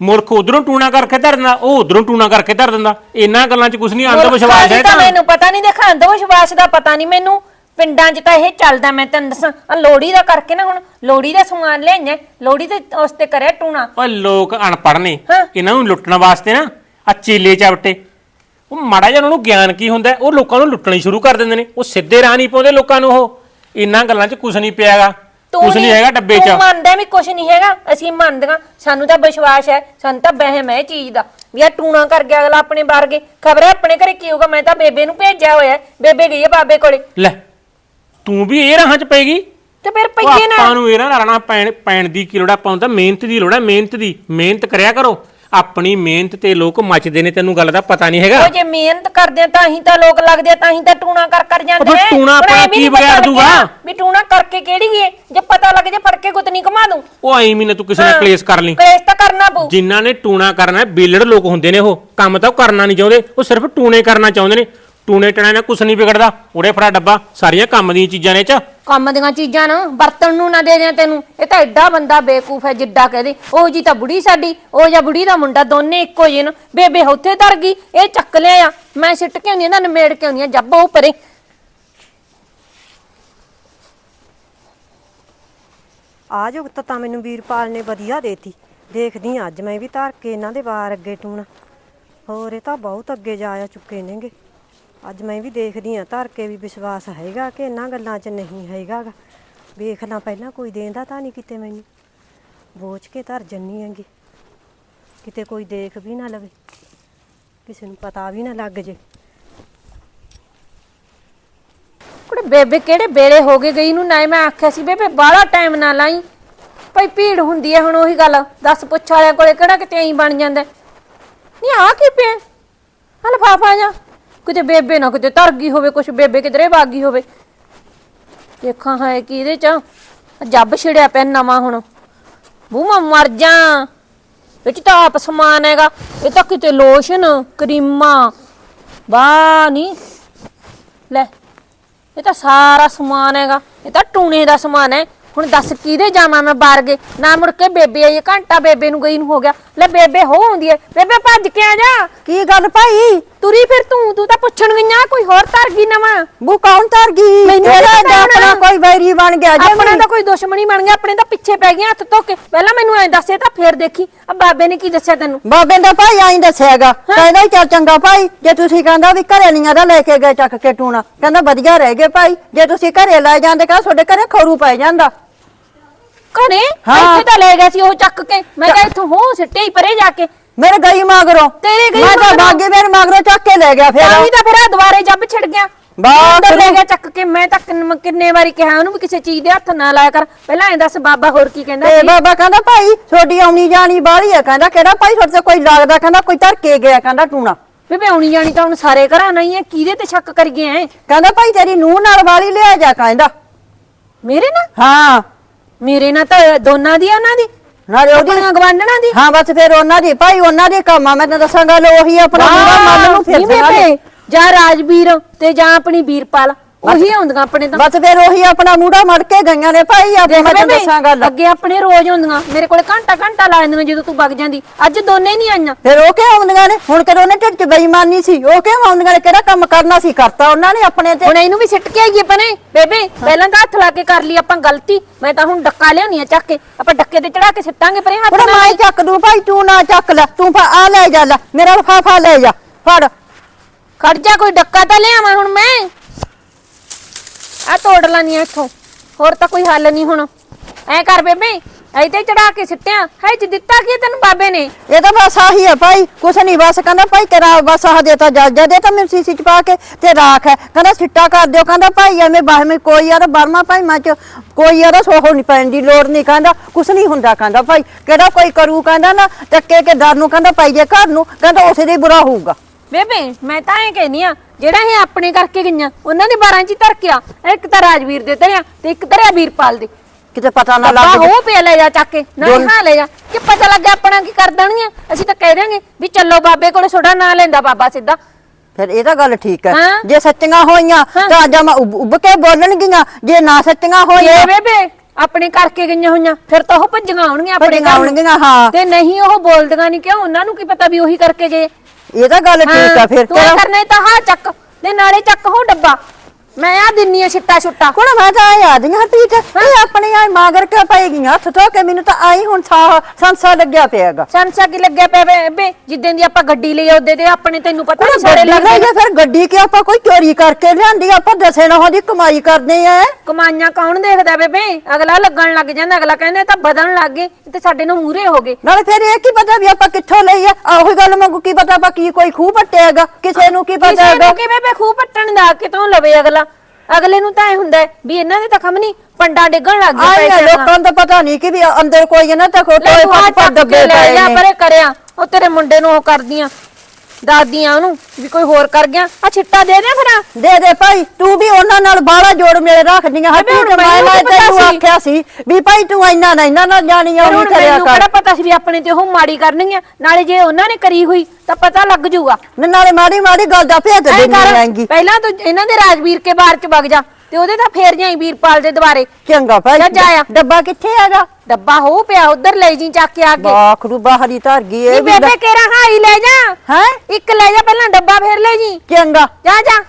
ਮੁਲਕ ਉਧਰੋਂ ਟੂਣਾ ਕਰਕੇ ਧਰ ਦਿੰਦਾ ਉਹ ਉਧਰੋਂ ਟੂਣਾ ਕਰਕੇ ਧਰ ਦਿੰਦਾ। ਇਹਨਾਂ ਗੱਲਾਂ 'ਚ ਕੁਝ ਨਹੀਂ ਅੰਧ ਵਿਸ਼ਵਾਸ ਹੈ ਦੀ ਤਾਂ ਤਾਂ ਮੈਨੂੰ ਪਤਾ ਨਹੀਂ ਦੇਖਾਂ ਅੰਧ ਵਿਸ਼ਵਾਸ ਦਾ ਪਤਾ ਨਹੀਂ ਮੈਨੂੰ। ਪਿੰਡਾਂ 'ਚ ਤਾਂ ਇਹ ਚੱਲਦਾ ਮੈਂ ਤੈਨੂੰ ਦੱਸਾਂ ਆ ਲੋੜੀ ਦਾ ਕਰਕੇ ਨਾ ਹੁਣ ਲੋੜੀ ਦਾ ਸਮਾਨ ਲਿਆਈਆਂ ਲੋੜੀ ਤੇ ਉਸ ਤੇ ਕਰਿਆ ਟੂਣਾ। ਉਹ ਲੋਕ ਅਨਪੜ੍ਹ ਨੇ ਹਾਂ। ਇਹਨਾਂ ਨੂੰ ਲੁੱਟਣ ਵਾਸਤੇ ਨਾ ਆ ਚੇਲੇ ਚਾਵਟੇ। ਉਹ ਮਾੜਾ ਜਿਹਾ ਉਹਨਾਂ ਨੂੰ ਗਿਆਨ ਕੀ ਹੁੰਦਾ ਹੈ, ਉਹ ਲੋਕਾਂ ਨੂੰ ਲੁੱਟਣੀ ਸ਼ੁਰੂ ਕਰ ਦਿੰਦੇ ਨੇ ਉਹ ਸਿੱਧੇ ਰਾਹ ਨਹੀਂ ਪਾਉਂਦੇ ਲੋਕਾਂ ਨੂੰ ਉਹ। ਇਹਨਾਂ ਗੱਲਾਂ 'ਚ ਕੁਝ ਨਹੀਂ ਪਿਆਗਾ ਕੁਝ ਨਹੀਂ ਹੈਗਾ ਡੱਬੇ 'ਚ। ਤੂੰ ਮੰਨਦਾ ਵੀ ਕੁਝ ਨਹੀਂ ਹੈਗਾ ਅਸੀਂ ਮੰਨਦੀਆਂ ਸਾਨੂੰ ਤਾਂ ਵਿਸ਼ਵਾਸ ਹੈ ਸਾਨੂੰ ਤਾਂ ਵਹਿਮ ਹੈ ਇਹ ਚੀਜ਼ ਦਾ ਵੀ ਆ ਟੂਣਾ ਕਰ ਗਿਆ ਅਗਲਾ ਆਪਣੇ ਬਾਰਗੇ ਖਬਰ ਹੈ ਆਪਣੇ ਘਰੇ ਕੀ ਹੋਊਗਾ ਮੈਂ ਤਾਂ ਬੇਬੇ ਨੂੰ ਭੇਜਿਆ ਹੋਇਆ ਹੈ। ਬੇਬੇ ਗਈ ਹੈ ਬਾਬੇ ਕੋਲੇ। ਲੈ ਤੂੰ ਵੀ ਇਹ ਰਾਹਾਂ 'ਚ ਪਏਗੀ ਤੇ ਫਿਰ ਉਹ ਪਈਏ ਨਾ। ਆਪਾਂ ਨੂੰ ਇਹ ਨਾ ਲੜਨਾ ਪੈਣ ਪੈਣ ਦੀ ਕੀ ਲੋੜ ਆ, ਆਪਾਂ ਨੂੰ ਤਾਂ ਮਿਹਨਤ ਦੀ ਲੋੜ ਹੈ ਮਿਹਨਤ ਦੀ। ਮਿਹਨਤ ਕਰਿਆ ਕਰੋ। ਆਪਣੀ ਮਿਹਨਤ ਤੇ ਲੋਕ ਮੱਚਦੇ ਨੇ ਤੈਨੂੰ ਗੱਲ ਦਾ ਪਤਾ ਨਹੀਂ ਹੈਗਾ। ਉਹ ਜੇ ਮਿਹਨਤ ਕਰਦੇ ਆ ਤਾਂ ਹੀ ਤਾਂ ਲੋਕ ਲੱਗਦੇ ਆ ਤਾਂ ਹੀ ਤਾਂ ਟੂਣਾ ਕਰ ਕਰ ਜਾਂਦੇ ਉਹ ਫਿਰ ਟੂਣਾ ਆਪਣਾ ਵੀ ਕੀ ਨੀ ਪਤਾ ਵਿਗਾੜ ਲੱਗਿਆ ਦੂਗਾ? ਵੀ ਟੂਣਾ ਕਰਕੇ ਕਿਹੜੀ ਹੈ ਜੇ ਪਤਾ ਲੱਗ ਜੇ ਫੜ ਕੇ ਗੁੱਤਨੀ ਘੁਮਾ ਦੂੰ। ਉਹ ਐਂ ਵੀ ਨਾ ਤੂੰ ਕਿਸੇ ਨਾਲ। ਕਲੇਸ਼ ਕਰ ਲਈ। ਕਲੇਸ਼ ਤਾਂ ਕਰਨਾ ਪਊ। ਜਿਨ੍ਹਾਂ ਨੇ ਟੂਣਾ ਕਰਨਾ ਹੈ, ਬੇਲੜ ਲੋਕ ਹੁੰਦੇ ਨੇ ਉਹ। ਕੰਮ ਤਾਂ ਉਹ ਕਰਨਾ ਨਹੀਂ ਚਾਹੁੰਦੇ। ਉਹ ਸਿਰਫ ਟੂਣੇ ਕਰਨਾ ਚਾਹੁੰਦੇ ਨੇ। ਟੂਣੇ ਟਣਾ ਨਾਲ ਕੁਝ ਨਹੀਂ ਵਿਗੜਦਾ ਉਰੇ ਫੜਾ ਡੱਬਾ ਸਾਰੀਆਂ ਕੰਮ ਦੀਆਂ ਚੀਜ਼ਾਂ ਨੇ ਚ। ਕੰਮ ਦੀਆਂ ਚੀਜ਼ਾਂ ਨਾ ਵਰਤਣ ਨੂੰ ਨਾ ਦੇ ਦਿਆਂ ਤੈਨੂੰ। ਇਹ ਤਾਂ ਐਡਾ ਬੰਦਾ ਬੇਕੂਫ ਹੈ ਜਿੱਡਾ ਕਹਦੇ ਉਹ ਜੀ ਤਾਂ ਬੁੜੀ ਸਾਡੀ ਉਹ ਜਾਂ ਬੁੜੀ ਦਾ ਮੁੰਡਾ ਦੋਨੇ ਇੱਕੋ ਜਿਹੇ ਨੇ। ਬੇਬੇ ਉੱਥੇ ਤਰ ਗਈ ਇਹ ਚੱਕ ਲਿਆ। ਆ ਮੈਂ ਸਿੱਟ ਕੇ ਆਉਂਦੀ ਇਹਨਾਂ ਨਮੇੜ ਕੇ ਆਉਂਦੀ ਆ ਜੱਬ ਉਹ ਪਰੇ ਆ ਜੋ ਤਾਂ ਮੈਨੂੰ ਵੀਰਪਾਲ ਨੇ ਵਧੀਆ ਦੇਤੀ। ਦੇਖਦੀ ਆਂ ਅੱਜ ਮੈਂ ਵੀ ਧਰ ਕੇ ਇਹਨਾਂ ਦੇ ਬਾਹਰ ਅੱਗੇ ਟੂਣਾ। ਹੋਰ ਇਹ ਤਾਂ ਬਹੁਤ ਅੱਗੇ ਜਾ ਆ ਚੁੱਕੇ ਨੇਗੇ। ਅੱਜ ਮੈਂ ਵੀ ਦੇਖਦੀ ਆਂ ਧਰ ਕੇ ਵੀ ਵਿਸ਼ਵਾਸ ਹੈਗਾ ਕਿ ਇਹਨਾਂ ਗੱਲਾਂ 'ਚ ਨਹੀਂ ਹੈਗਾ ਗਾ। ਵੇਖ ਲਾਂ ਪਹਿਲਾਂ ਕੋਈ ਦੇਂਦਾ ਤਾਂ ਨਹੀਂ ਕਿਤੇ ਮੈਨੂੰ। ਬੋਝ ਕੇ ਧਰ ਜੰਨੀ ਹੈਗੀ। ਕਿਤੇ ਕੋਈ ਦੇਖ ਵੀ ਨਾ ਲਵੇ। ਕਿਸੇ ਨੂੰ ਪਤਾ ਵੀ ਨਾ ਲੱਗ ਜੇ। ਕੁੜੇ ਬੇਬੇ ਕਿਹੜੇ ਬੇੜੇ ਹੋ ਗਏ ਗਈ ਨੂੰ? ਨਾ ਮੈਂ ਆਖਿਆ ਸੀ, ਬੇਬੇ ਬਾਹਲਾ ਟਾਈਮ ਨਾ ਲਾਈ। ਭਾਈ ਭੀੜ ਹੁੰਦੀ ਹੈ ਹੁਣ ਉਹੀ ਗੱਲ। ਦੱਸ ਪੁੱਛ ਵਾਲਿਆਂ ਕੋਲੇ ਕਿਹੜਾ ਕਿਤੇ ਐਂ ਬਣ ਜਾਂਦਾ ਹੈ। ਨਹੀਂ ਆ ਕੀ ਪਿਆ? ਆ ਲਫਾਫਾ ਜਾ। ਕਿਤੇ ਬੇਬੇ ਨਾ ਕਿਤੇ ਤਰ ਗਈ ਹੋਵੇ, ਕੁਛ ਬੇਬੇ ਕਿਧਰੇ ਭਾਗੀ ਹੋਵੇ। ਦੇਖਾਂ ਹੈ ਕਿ ਇਹਦੇ ਚ ਜੱਬ ਛਿੜਿਆ ਪਿਆ ਨਵਾਂ ਹੁਣ। ਬੂਮਾ ਮਰ ਜਾ। ਵਿੱਚ ਤਾਂ ਆਪ ਸਮਾਨ ਹੈਗਾ। ਇਹ ਤਾਂ ਕਿਤੇ ਲੋਸ਼ਨ, ਕਰੀਮਾਂ। ਵਾਹ ਨਹੀਂ ਲੈ, ਇਹ ਤਾਂ ਸਾਰਾ ਸਮਾਨ ਹੈਗਾ। ਇਹ ਤਾਂ ਟੂਣੇ ਦਾ ਸਮਾਨ ਹੈ। ਹੁਣ ਦੱਸ ਕਿਹਦੇ ਜਾਵਾਂ ਮੈਂ ਬਾਹਰ ਗਏ। ਨਾ ਮੁੜ ਕੇ ਬੇਬੇ ਆਈ ਘੰਟਾ ਬੇਬੇ ਨੂੰ ਗਈ ਨੂੰ ਹੋ ਗਿਆ। ਲੈ, ਬੇਬੇ ਹੋ ਹੁੰਦੀ ਹੈ। ਬੇਬੇ ਭੱਜ ਕੇ ਆ ਜਾ। ਕੀ ਗੱਲ ਭਾਈ? ਤੁਰੀ ਫਿਰ ਤੂੰ ਤੂੰ ਤਾਂ ਪੁੱਛਣ ਗਈਆਂ ਕੋਈ ਹੋਰ ਧਰ ਗਈ ਨਵਾਂ? ਬੂ ਕੌਣ ਤਰ ਗਈ? ਮੈਨੂੰ ਇਹਦਾ ਪਤਾ ਆਪਣਾ। ਕੋਈ ਵੈਰੀ ਬਣ ਗਿਆ ਜੇ ਆਪਣਾ ਤਾਂ ਕੋਈ ਦੁਸ਼ਮਣੀ ਬਣ ਗਿਆ ਆਪਣੇ ਤਾਂ ਪਿੱਛੇ ਪੈ ਗਿਆ ਹੱਥ ਧੋ ਕੇ। ਪਹਿਲਾਂ ਮੈਨੂੰ ਐਂ ਦੱਸੇ ਤਾਂ ਫੇਰ ਦੇਖੀ। ਆ ਬਾਬੇ ਨੇ ਕੀ ਦੱਸਿਆ ਤੈਨੂੰ? ਬਾਬੇ ਦਾ ਭਾਈ ਆਈ ਦੱਸਿਆਗਾ। ਕਹਿੰਦਾ ਹੀ ਚੱਲ ਚੰਗਾ ਭਾਈ ਜੇ ਤੁਸੀਂ ਕਹਿੰਦਾ ਵੀ ਘਰੇ ਨਹੀਂ ਆਦਾ ਲੈ ਕੇ ਗਏ ਚੱਕ ਕੇ ਟੂਣਾ। ਕਹਿੰਦਾ ਵਧੀਆ ਰਹਿ ਗਏ ਭਾਈ। ਜੇ ਤੁਸੀਂ ਘਰੇ ਲੈ ਜਾਂਦੇ ਕਹਿੰਦਾ ਤੁਹਾਡੇ ਘਰੇ ਖਰੂ ਪੈ ਜਾਂਦਾ। ਘਰੇ? ਹਾਂ। ਇੱਥੇ ਤਾਂ ਲੈ ਗਿਆ ਸੀ ਉਹ ਚੱਕ ਕੇ। ਮੈਂ ਕਿਹਾ ਇੱਥੋਂ ਹੋ ਸਿੱਟੇ ਹੀ ਪਰੇ ਜਾ ਕੇ। ਮੇਰੇ ਗਈ ਮਾਗਰੋਂ। ਤੇਰੇ ਗਈ ਮੈਂ ਤਾਂ ਮਗਰੋਂ। ਬਾਗੇ ਮੇਰੇ ਮਾਗਰੋਂ ਚੱਕ ਕੇ ਲੈ ਗਿਆ ਤਾਂ ਹੀ ਫਿਰ ਤਾਂ ਫਿਰ ਆਹ ਦੁਬਾਰੇ ਜੱਬ ਛਿੜ ਗਿਆ। ਬਾਪ ਅੰਦਰ ਲੈ ਰੇ। ਗਿਆ ਚੱਕ ਕੇ। ਮੈਂ ਤਾਂ ਕਿੰਨ- ਕਿੰਨੇ ਵਾਰੀ ਕਿਹਾ ਉਹਨੂੰ ਵੀ ਕਿਸੇ ਚੀਜ਼ ਦੇ ਹੱਥ ਨਾ ਲਾਇਆ ਕਰ। ਪਹਿਲਾਂ ਐਂ ਦੱਸ ਬਾਬਾ ਹੋਰ ਕੀ ਕਹਿੰਦਾ ਤੇ ਸੀ? ਬਾਬਾ ਕਹਿੰਦਾ ਭਾਈ ਤੁਹਾਡੀ ਆਉਣੀ ਜਾਣੀ ਬਾਹਲੀ ਹੈ ਕਹਿੰਦਾ ਕਿਹੜਾ ਭਾਈ? ਤੁਹਾਡੇ ਤੇ ਕੋਈ ਲੱਗਦਾ? ਕਹਿੰਦਾ ਕੋਈ ਧਰ ਕੇ ਗਿਆ। ਕਹਿੰਦਾ ਟੂਣਾ। ਬੇਬੇ ਆਉਣੀ ਜਾਣੀ ਤਾਂ ਹੁਣ ਸਾਰੇ ਘਰਾਂ ਨਹੀਂ ਹੈ ਕਿਹਦੇ ਤੇ ਸ਼ੱਕ ਕਰੀਏ ਐ? ਕਹਿੰਦਾ ਭਾਈ ਤੇਰੀ ਨੂੰਹ ਨਾਲ ਵਾਲੀ ਲਿਆ ਜਾ ਕਹਿੰਦਾ। ਮੇਰੇ ਨਾਲ? ਹਾਂ। ਮੇਰੇ ਨਾਲ ਤਾਂ ਦੋਨਾਂ ਦੀ ਆ ਉਹਨਾਂ ਦੀ। ਨਾਲੇ ਉਹਦੀ ਆਪਣੀਆਂ ਗਵਾਂਢਣਾਂ ਦੀ? ਹਾਂ ਬਸ ਫਿਰ ਉਹਨਾਂ ਦੀ ਭਾਈ ਉਹਨਾਂ ਦੇ ਕੰਮ ਆ ਮੈਂ ਤੈਨੂੰ ਦੱਸਾਂਗਾ ਲੋ ਉਹੀ ਆਪਣਾ ਮਨ ਨੂੰ ਫਿਰ ਜਾਂ ਰਾਜਵੀਰ ਤੇ ਜਾਂ ਆਪਣੀ ਵੀਰਪਾਲ। ਉਹੀ ਆਉਂਦੀਆਂ ਆਪਣੇ ਤਾਂ। ਬਸ ਫਿਰ ਉਹੀ ਆਪਣਾ ਮੂੜਾ ਮੜ ਕੇ ਗਈਆਂ ਨੇ ਭਾਈ ਆਪੇ ਮੈਂ ਤੈਨੂੰ ਦੱਸਾਂ ਗੱਲ। ਅੱਗੇ ਆਪਣੇ ਰੋਜ਼ ਹੁੰਦੀਆਂ ਮੇਰੇ ਕੋਲੇ ਘੰਟਾ ਘੰਟਾ ਲਾ ਜਾਂਦੀਆਂ ਜਦੋਂ ਤੂੰ ਵਗ ਜਾਂਦੀ। ਅੱਜ ਦੋਨੇ ਨਹੀਂ ਆਈਆਂ। ਫਿਰ ਉਹ ਕਿਉਂ ਆਉਂਦੀਆਂ ਨੇ? ਹੁਣ ਕਦੋਂ ਉਹਨੇ ਢਿੱਡ 'ਚ ਬੇਈਮਾਨੀ ਸੀ ਉਹ ਕਿਉਂ ਆਉਂਦੀਆਂ ਨੇ? ਕਿਹੜਾ ਕੰਮ ਕਰਨਾ ਸੀ ਕਰਤਾ ਉਹਨਾਂ ਨੇ ਆਪਣੇ ਤੇ। ਹੁਣ ਇਹਨੂੰ ਵੀ ਸਿੱਟ ਕੇ ਆਈਏ ਪਨੇ ਬੇਬੇ ਪਹਿਲਾਂ ਤਾਂ ਹੱਥ ਲਾ ਕੇ ਕਰ ਲਈ ਆਪਾਂ ਗਲਤੀ। ਮੈਂ ਤਾਂ ਹੁਣ ਡੱਕਾ ਲਿਆਉਣੀ ਆ ਚੱਕ ਕੇ। ਆਪਾਂ ਡੱਕੇ ਤੇ ਚੜਾ ਕੇ ਸਿੱਟਾਂਗੇ ਪਰੇ ਹੱਥ ਨਾਲ ਮੈਂ ਚੱਕ ਦੂੰ ਭਾਈ ਤੂੰ ਨਾ ਚੱਕ ਲੈ। ਤੂੰ ਆ ਲੈ ਜਾ ਲੈ। ਮੇਰਾ ਲਫਾਫਾ ਲੈ ਜਾ। ਫੜ। ਖੜ ਜਾ ਕੋਈ ਡੱਕਾ ਤਾਂ ਲਿਆਵਾਂ ਹੁਣ ਮੈਂ। ਆ ਤੋੜ ਲਾਨੀ ਆ ਇੱਥੋਂ। ਹੋਰ ਤਾਂ ਕੋਈ ਹੱਲ ਨਹੀਂ ਹੁਣ। ਐ ਕਰ ਬੇਬੇ ਐ ਤੇ ਚੜਾ ਕੇ ਸਿੱਟਿਆ। ਹੈ ਚ ਦਿੱਤਾ ਕੀ ਤੈਨੂੰ ਬਾਬੇ ਨੇ? ਇਹ ਤਾਂ ਬਸ ਆਹੀ ਹੈ ਭਾਈ। ਕੁਛ ਨਹੀਂ, ਬਸ ਕਹਿੰਦਾ ਭਾਈ ਤੇਰਾ ਬਸ ਆਹ ਦੇਤਾ ਜੱਜਾ ਦੇ ਮੈਂ ਸੀਸੀ ਚ ਪਾ ਕੇ ਤੇ ਰਾਖ ਹੈ। ਕਹਿੰਦਾ ਸਿੱਟਾ ਕਰ ਦਿਓ। ਕਹਿੰਦਾ ਭਾਈ ਐਵੇਂ ਬਾਹ ਕੋਈ ਯਾਰ ਬਰਮਾ ਭਾਈ ਮੈਂ ਚ ਕੋਈ ਯਾਰ ਸੋਹ ਨਹੀਂ ਪੈਣ ਦੀ ਲੋੜ ਨਹੀਂ। ਕਹਿੰਦਾ ਕੁਛ ਨਹੀਂ ਹੁੰਦਾ, ਕਹਿੰਦਾ ਭਾਈ। ਕਿਹੜਾ ਕੋਈ ਕਰੂ, ਕਹਿੰਦਾ ਨਾ ਟੱਕੇ ਕੇ ਦਰ ਨੂੰ ਕਹਿੰਦਾ ਪਾਈ ਜੇ ਘਰ ਨੂੰ, ਕਹਿੰਦਾ ਉਸੇ ਦੇ ਬੁਰਾ ਹੋਊਗਾ। ਬੇਬੇ ਮੈਂ ਤਾਂ ਐ ਕਹਿੰਦੀ ਆ ਜਿਹੜਾ ਇਹ ਆਪਣੇ ਕਰਕੇ ਗਈਆਂ ਉਹਨਾਂ ਦੇ 12 ਚ ਹੀ ਧਰਕਿਆ ਇੱਕ ਤਾਂ ਰਾਜਵੀਰ ਦੇ ਧਰਿਆ ਤੇ ਇੱਕ ਧਰਿਆ ਵੀਰਪਾਲ ਦੇ। ਕਿਤੇ ਪਤਾ ਨਾ ਲੱਗ ਹੋ ਪਿਆ ਲੈ ਜਾ ਚੱਕ ਕੇ ਨਾ ਹਾਂ ਲੈ ਜਾ। ਕਿ ਪਤਾ ਲੱਗਿਆ ਆਪਣਾ ਕੀ ਕਰ ਦੇਣਗੀਆਂ? ਅਸੀਂ ਤਾਂ ਕਹਿ ਦਿਆਂਗੇ ਵੀ ਚੱਲੋ ਬਾਬੇ ਕੋਲੇ ਛੋੜਾ ਨਾਂ ਲੈਂਦਾ ਬਾਬਾ ਸਿੱਧਾ। ਫਿਰ ਇਹ ਤਾਂ ਗੱਲ ਠੀਕ ਹੈ। ਜੇ ਸੱਚੀਆਂ ਹੋਈਆਂ। ਤਾਂ ਜਮਾ ਉੱਬ ਕੇ ਬੋਲਣਗੀਆਂ ਜੇ ਨਾ ਸੱਚੀਆਂ ਹੋਈਆਂ। ਇਹ ਬੇਬੇ ਆਪਣੇ ਕਰਕੇ ਗਈਆਂ ਹੋਈਆਂ ਫਿਰ ਤਾਂ ਉਹ ਭੱਜੀਆਂ ਆਉਣਗੀਆਂ ਆਪਣੇ ਨੂੰ। ਆਉਣਗੀਆਂ, ਹਾਂ। ਤੇ ਨਹੀਂ ਉਹ ਬੋਲਦੀਆਂ ਨਹੀਂ ਕਿਉਂ? ਉਹਨਾਂ ਨੂੰ ਕੀ ਪਤਾ ਵੀ ਉਹੀ ਕਰਕੇ ਗਏ। ਇਹ ਤਾਂ ਗੱਲ ਠੀਕ ਹਾਂ, ਫਿਰ ਤੂੰ ਕਰਨਾ ਤਾਂ ਹਾਂ ਚੱਕ। ਤੇ ਨਾਲੇ ਚੱਕ ਹੋ ਡੱਬਾ। ਮੈਂ ਆ ਦਿੰਨੀ ਆ ਛਿੱਟਾ ਛੁੱਟਾ। ਕੋਣ ਮੈਂ ਤਾਂ ਆਈ ਆਦੀਆਂ ਹੱਟੀ ਤੇ ਇਹ ਆਪਣੇ ਆਈ ਮਾਗਰ ਕੇ ਪਈ ਗਈਆਂ? ਹੱਥ ਧੋ ਕੇ ਮੈਨੂੰ ਤਾਂ ਆਈ ਹੁਣ ਸਾਹ ਸੰਸਾ ਲੱਗਿਆ ਪਿਆਗਾ ਸੰਸਾ ਕੀ ਲੱਗਿਆ ਪਿਆ ਬੇਬੇ ਜਿੱਦਾਂ ਦੀ ਆਪਾਂ ਗੱਡੀ ਲਈ ਆ ਉਹਦੇ ਤੇ ਆਪਣੇ ਤੈਨੂੰ ਪਤਾ ਨਹੀਂ ਸਾਰੇ ਲੱਗਦੇ ਲੈ ਫਿਰ ਗੱਡੀ ਕਿ ਆਪਾਂ ਕੋਈ ਚੋਰੀ ਕਰਕੇ ਲਿਆਂਦੀ? ਆਪਾਂ ਦਸੇ ਨਾ ਉਹਦੀ ਕਮਾਈ ਕਰਦੇ ਆ। ਕਮਾਈਆਂ ਕੌਣ ਦੇਖਦਾ ਬੇਬੇ ਅਗਲਾ ਲੱਗਣ ਲੱਗ ਜਾਂਦਾ ਅਗਲਾ ਕਹਿੰਦਾ ਇਹ ਤਾਂ ਬਦਲਣ ਲੱਗ ਗਏ ਇਹ ਤੇ ਸਾਡੇ ਨੂੰ ਮੂਰੇ ਹੋ ਗਏ। ਨਾਲੇ ਫਿਰ ਇਹ ਕੀ ਪਤਾ ਵੀ ਆਪਾਂ ਕਿੱਥੋਂ ਲਈ ਆ? ਆਹ ਉਹੀ ਗੱਲ ਮੰਗੂ ਕੀ ਪਤਾ ਆਪਾਂ ਕੀ ਕੋਈ ਖੂਹ ਪੱਟਿਆਗਾ ਕਿਸੇ ਨੂੰ ਕੀ ਪਤਾ ਕਿਸੇ ਹੈਗਾ? ਨੂੰ ਕਿ ਬੇਬੇ ਖੂਹ ਪੱਟਣ ਦਾ? ਕਿਤੋਂ ਲਵੇ ਅਗਲਾ? ਅਗਲੇ ਨੂੰ ਤਾਂ ਐ ਹੁੰਦਾ ਹੈ ਵੀ ਇਹਨਾਂ ਦੇ ਤਾਂ ਖਮ ਨਹੀਂ ਪੰਡਾ ਡਿੱਗਣ ਲੱਗ ਗਿਆ ਨਾਲ। ਲੋਕਾਂ ਨੂੰ ਤਾਂ ਪਤਾ ਨਹੀਂ ਕਿ ਵੀ ਅੰਦਰ ਕੋਈ ਇਹਨਾਂ ਤਾਂ ਆਹ ਪੱਟ ਪੱਟ ਡੱਬੇ ਪਏ ਨੇ ਪਰੇ ਕਰਿਆ ਉਹ ਤੇਰੇ ਮੁੰਡੇ ਨੂੰ ਉਹ ਕਰਦੀਆਂ ਦਾਦੀਆਂ ਉਹਨੂੰ ਵੀ ਕੋਈ ਹੋਰ ਕਰ ਗਿਆ। ਆ ਛਿੱਟਾ ਦੇ ਦੇ ਫਿਰ। ਦੇ ਦੇ ਭਾਈ ਤੂੰ ਵੀ ਉਹਨਾਂ ਨਾਲ ਬਾਲਾ ਜੋੜ ਮੇਰੇ ਰੱਖਦੀਆਂ। ਹੁਣ ਤੇ ਮੈਂ ਪਤਾ ਤੈਨੂੰ? ਆਖਿਆ ਸੀ ਵੀ ਭਾਈ ਤੂੰ ਇੰਨਾ ਨਾ ਇੰਨਾ ਨਾ ਜਾਣੀ ਆ ਉਹ ਕਰਿਆ ਕਰ। ਕਿਹੜਾ ਪਤਾ ਸੀ ਵੀ ਆਪਣੇ ਤੇ ਉਹ ਮਾੜੀ ਕਰਨਗੀਆਂ? ਨਾਲੇ ਜੇ ਉਹਨਾਂ ਨੇ ਕਰੀ ਹੋਈ ਤਾਂ ਪਤਾ ਲੱਗ ਜਾਊਗਾ। ਨਾ- ਨਾਲੇ ਮਾੜੀ ਮਾੜੀ ਗੱਲ ਦਾ ਭੇਤ ਦੇਣੀ ਆਏਗੀ ਪਹਿਲਾਂ ਤੂੰ ਇਹਨਾਂ ਦੇ ਰਾਜਵੀਰ ਕੇ ਬਾਰ ਚ ਵਗ ਜਾ। ਤੇ ਉਹਦੇ ਤਾਂ ਫੇਰ ਜਾਈ ਵੀਰਪਾਲ ਦੇ ਦੁਆਰੇ। ਚੰਗਾ ਭਾਈ ਜਾ ਜਾਇਆ। ਡੱਬਾ ਕਿੱਥੇ ਹੈਗਾ? ਡੱਬਾ ਹੋ ਪਿਆ ਉਧਰ ਲੈ ਜੀ ਚੱਕ ਕੇ ਆ ਕੇ। ਬਾਖਰੂ ਬਾਹਰੀ ਧਰ ਗਈ ਨੀ ਇਹ ਵੀ ਬੇਬੇ ਕੇਰਾ ਹਾਈ ਲੈ ਜਾ। ਹੈ? ਇੱਕ ਲੈ ਜਾ ਪਹਿਲਾਂ ਡੱਬਾ ਫੇਰ ਲੈ ਜੀ ਚੰਗਾ। ਜਾ ਜਾ।